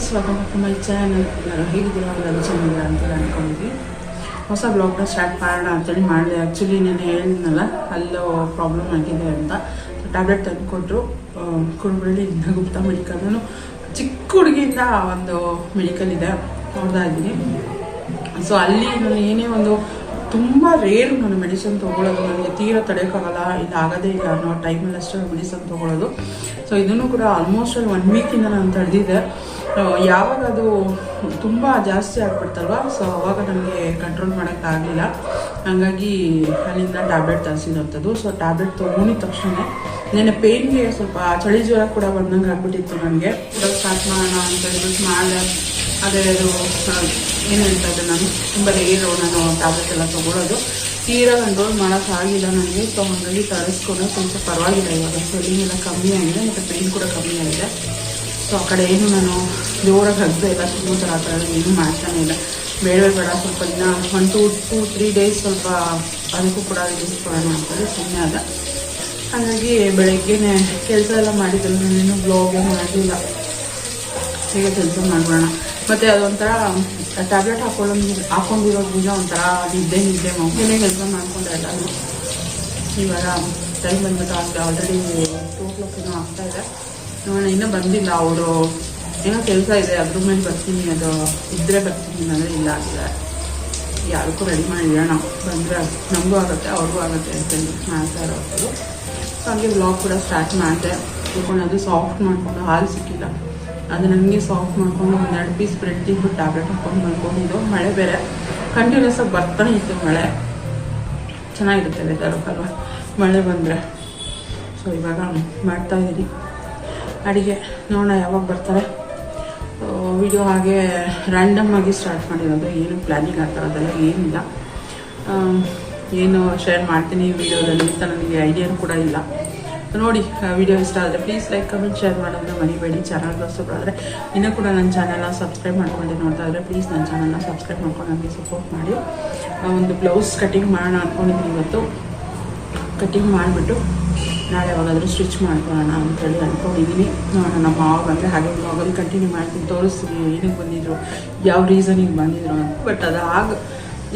Friends welcome my channel ಎಲ್ಲರೂ ಹೇಗಿದ್ದೀರಾ ಎಲ್ಲರೂ ಚೆನ್ನಾಗಿದ್ದೀರಾ ಅಂತ ಅನ್ಕೊಂಡಿದ್ವಿ ಹೊಸ ಬ್ಲಾಗ್ನ ಸ್ಟಾರ್ಟ್ ಮಾಡೋಣ ಅಂತೇಳಿ ಮಾಡಿದೆ ಆ್ಯಕ್ಚುಲಿ ನಾನು ಹೇಳಿದ್ನಲ್ಲ ಅಲ್ಲೋ ಪ್ರಾಬ್ಲಮ್ ಆಗಿದೆ ಅಂತ ಟ್ಯಾಬ್ಲೆಟ್ ತಂದುಕೊಟ್ರು ನಗುಪ್ತಾ ಮೆಡಿಕಲ್ ನಾನು ಚಿಕ್ಕ ಹುಡುಗಿಯಿಂದ ಒಂದು ಮೆಡಿಕಲ್ ಇದೆ ನೋಡ್ತಾ ಇದ್ದೀನಿ ಸೊ ಅಲ್ಲಿ ನಾನು ಏನೇ ಒಂದು ತುಂಬ ರೇರು ನಾನು ಮೆಡಿಸಿನ್ ತೊಗೊಳ್ಳೋದು ನನಗೆ ತೀರ ತಡೆಯೋಕ್ಕಾಗಲ್ಲ ಇದು ಆಗೋದೇ ಇಲ್ಲ ಅನ್ನೋ ಟೈಮಲ್ಲಿ ಮೆಡಿಸನ್ ತೊಗೊಳ್ಳೋದು ಸೊ ಇದನ್ನು ಕೂಡ ಆಲ್ಮೋಸ್ಟ್ ಅಲ್ಲಿ ಒನ್ ವೀಕಿಂದ ನಾನು ತಡೆದಿದ್ದೆ ಯಾವಾಗ ಅದು ತುಂಬ ಜಾಸ್ತಿ ಆಗ್ಬಿಡ್ತಲ್ವ? ಸೊ ಅವಾಗ ನನಗೆ ಕಂಟ್ರೋಲ್ ಮಾಡೋಕ್ಕಾಗಲಿಲ್ಲ ಹಾಗಾಗಿ ಅಲ್ಲಿಂದ ಟ್ಯಾಬ್ಲೆಟ್ ತರಿಸಿದಂಥದ್ದು ಸೊ ಟ್ಯಾಬ್ಲೆಟ್ ತೊಗೊಂಡಿದ ತಕ್ಷಣ ನೆನೆ ಪೇಯ್ನ್ಗೆ ಸ್ವಲ್ಪ ಚಳಿ ಜ್ವರ ಕೂಡ ಬಂದಂಗೆ ಆಗ್ಬಿಟ್ಟಿತ್ತು ನನಗೆ ಸ್ಟಾರ್ಟ್ ಮಾಡೋಣ ಅಂತ ಹೇಳ್ಬಿಟ್ಟು ಮಾಡಿದೆ. ಅದೇ ಅದು ಏನು ಅದು ನಾನು? ತುಂಬ ರೇರು ನಾನು ಟ್ಯಾಬ್ಲೆಟ್ ಎಲ್ಲ ತೊಗೊಳೋದು. ತೀರಾ ಕಂಟ್ರೋಲ್ ಮಾಡೋಕ್ಕಾಗಿಲ್ಲ ನನಗೆ. ಸೊ ಹಾಗಾಗಿ ತರಿಸ್ಕೊಂಡು ಸ್ವಲ್ಪ ಪರವಾಗಿಲ್ಲ ಇವಾಗ. ಸ್ವೆಲ್ಲಿಂಗ್ ಎಲ್ಲ ಕಮ್ಮಿ ಆಗಿದೆ, ಮತ್ತು ಪೇಯ್ನ್ ಕೂಡ ಕಮ್ಮಿ ಆಗಿದೆ. ಸೊ, ಆ ಕಡೆ ಏನು ನಾನು ಜೋರಾಗಿ ಹಗ್ದೇ ಇಲ್ಲ ಸುಮ್ಮನೆ ಆ ಥರ ಏನೂ ಮಾಡ್ತಾನೆ ಇಲ್ಲ. ಬೇಡ ಬೇಡ, ಸ್ವಲ್ಪ ದಿನ one two two three days ಸ್ವಲ್ಪ ಅದಕ್ಕೂ ಕೂಡ ಕೊಡೋಣ ಅಂತೇಳಿ ಸುಮ್ಮನೆ ಅದ ಹಾಗಾಗಿ ಬೆಳಗ್ಗೆನೆ ಕೆಲಸ ಎಲ್ಲ ಮಾಡಿದ್ರು ನಾನೇನು ಬ್ಲಾಗೇ ಮಾಡಲಿಲ್ಲ. ಹೇಗೆ ಕೆಲಸ ಮಾಡೋಣ ಮತ್ತು ಅದೊಂಥರ ಟ್ಯಾಬ್ಲೆಟ್ ಹಾಕೊಳ್ಳೋ ಹಾಕೊಂಡಿರೋದ್ರಿಂದ ಒಂಥರ ನಿದ್ದೆ ನಿದ್ದೆ, ಮಗುನೇ ಕೆಲಸ ಮಾಡ್ಕೊಂಡೆ ಎಲ್ಲನೂ ಇವಾಗ ಟೈಮ್ ಬಂದ್ಬಿಟ್ಟು ಆಲ್ರೆಡಿ ಟೂ ಕ್ಲಾಕ್ ಏನೋ ಆಗ್ತಾ ಇದೆ. ನೋಡೋಣ ಇನ್ನೂ ಬಂದಿಲ್ಲ ಅವರು. ಏನೋ ಕೆಲಸ ಇದೆ ಅಗ್ರಿಮೆಂಟ್ ಬರ್ತೀನಿ, ಅದು ಇದ್ದರೆ ಬರ್ತೀನಿ ಅಂದರೆ ಇಲ್ಲ ಆಗಿದೆ ಯಾರಕ್ಕೂ ರೆಡಿ ಮಾಡಿರೋಣ ಬಂದರೆ ನಮಗೂ ಆಗುತ್ತೆ, ಅವ್ರಿಗೂ ಆಗುತ್ತೆ ಅಂತ ಮಾಡ್ತಾ ಇರೋದು ಸೊ ಹಾಗೆ ಬ್ಲಾಗ್ ಕೂಡ ಸ್ಟಾರ್ಟ್ ಮಾಡಿದೆ. ತಿಳ್ಕೊಂಡು ಅದು ಸಾಫ್ಟ್ ಮಾಡಿಕೊಂಡು, ಹಾಲು ಸಿಕ್ಕಿಲ್ಲ. ಅದು ನನಗೆ ಸಾಫ್ಟ್ ಮಾಡ್ಕೊಂಡು ಒಂದೆರಡು ಪೀಸ್ ಬ್ರೆಡ್ ತಿಂದು ಟ್ಯಾಬ್ಲೆಟ್ ಹಾಕೊಂಡು ಮಲ್ಕೊಂಡಿದ್ದು. ಮಳೆ ಬೇರೆ. ಕಂಟಿನ್ಯೂಸ್ ಆಗಿ ಬರ್ತಾನೆ ಇತ್ತು ಮಳೆ. ಚೆನ್ನಾಗಿರುತ್ತೆ ವೆದರ್ ಅಲ್ವಾ? ಮಳೆ ಬಂದರೆ. ಸೊ ಇವಾಗ ಮಾಡ್ತಾ ಇದ್ದೀನಿ ಅಡುಗೆ ನೋಡೋಣ ಯಾವಾಗ ಬರ್ತಾರೆ. ವಿಡಿಯೋ ಹಾಗೆ ರ್ಯಾಂಡಮ್ ಆಗಿ ಸ್ಟಾರ್ಟ್ ಮಾಡಿರೋದು, ಏನು ಪ್ಲ್ಯಾನಿಂಗ್ ಆ ಥರದ್ದೆಲ್ಲ ಏನಿಲ್ಲ. ಏನು ಶೇರ್ ಮಾಡ್ತೀನಿ ವಿಡಿಯೋದಲ್ಲಿ ಅಂತ ನನಗೆ ಐಡಿಯಾನು ಕೂಡ ಇಲ್ಲ. ನೋಡಿ ವಿಡಿಯೋ ಇಷ್ಟ ಆದರೆ ಪ್ಲೀಸ್ ಲೈಕ್ ಕಮೆಂಟ್ ಶೇರ್ ಮಾಡೋದನ್ನ ಮರಿಬೇಡಿ. ಚಾನಲ್ ಹೊಸಬರಾದರೆ ಇನ್ನೂ ಕೂಡ ನನ್ನ ಚಾನಲ್ನ ಸಬ್ಸ್ಕ್ರೈಬ್ ಮಾಡ್ಕೊಂಡು ನೋಡ್ತಾ ಇದ್ದರೆ ಪ್ಲೀಸ್ ನನ್ನ ಚಾನಲ್ನ ಸಬ್ಸ್ಕ್ರೈಬ್ ಮಾಡ್ಕೊಂಡು ನನಗೆ ಸಪೋರ್ಟ್ ಮಾಡಿ. ಒಂದು ಬ್ಲೌಸ್ ಕಟಿಂಗ್ ಮಾಡೋಣ ಅಂದ್ಕೊಂಡಿದ್ದೀನಿ ಇವತ್ತು. ಕಟಿಂಗ್ ಮಾಡಿಬಿಟ್ಟು ನಾಳೆ ಯಾವಾಗಾದರೂ ಸ್ಟಿಚ್ ಮಾಡ್ಕೊಳ್ಳೋಣ ಅಂತೇಳಿ ಅಂದ್ಕೊಂಡಿದ್ದೀನಿ ನೋಡೋಣ, ನಮ್ಮ ಮಾವ ಬಂದರೆ ಹಾಗೆ ಬ್ಲಾಗಲ್ಲಿ ಕಂಟಿನ್ಯೂ ಮಾಡ್ತೀನಿ. ತೋರಿಸ್ತೀನಿ ಏನಕ್ಕೆ ಬಂದಿದ್ರು, ಯಾವ ರೀಸನಿಗೆ ಬಂದಿದ್ರು ಅಂತ. ಬಟ್ ಅದು ಆಗ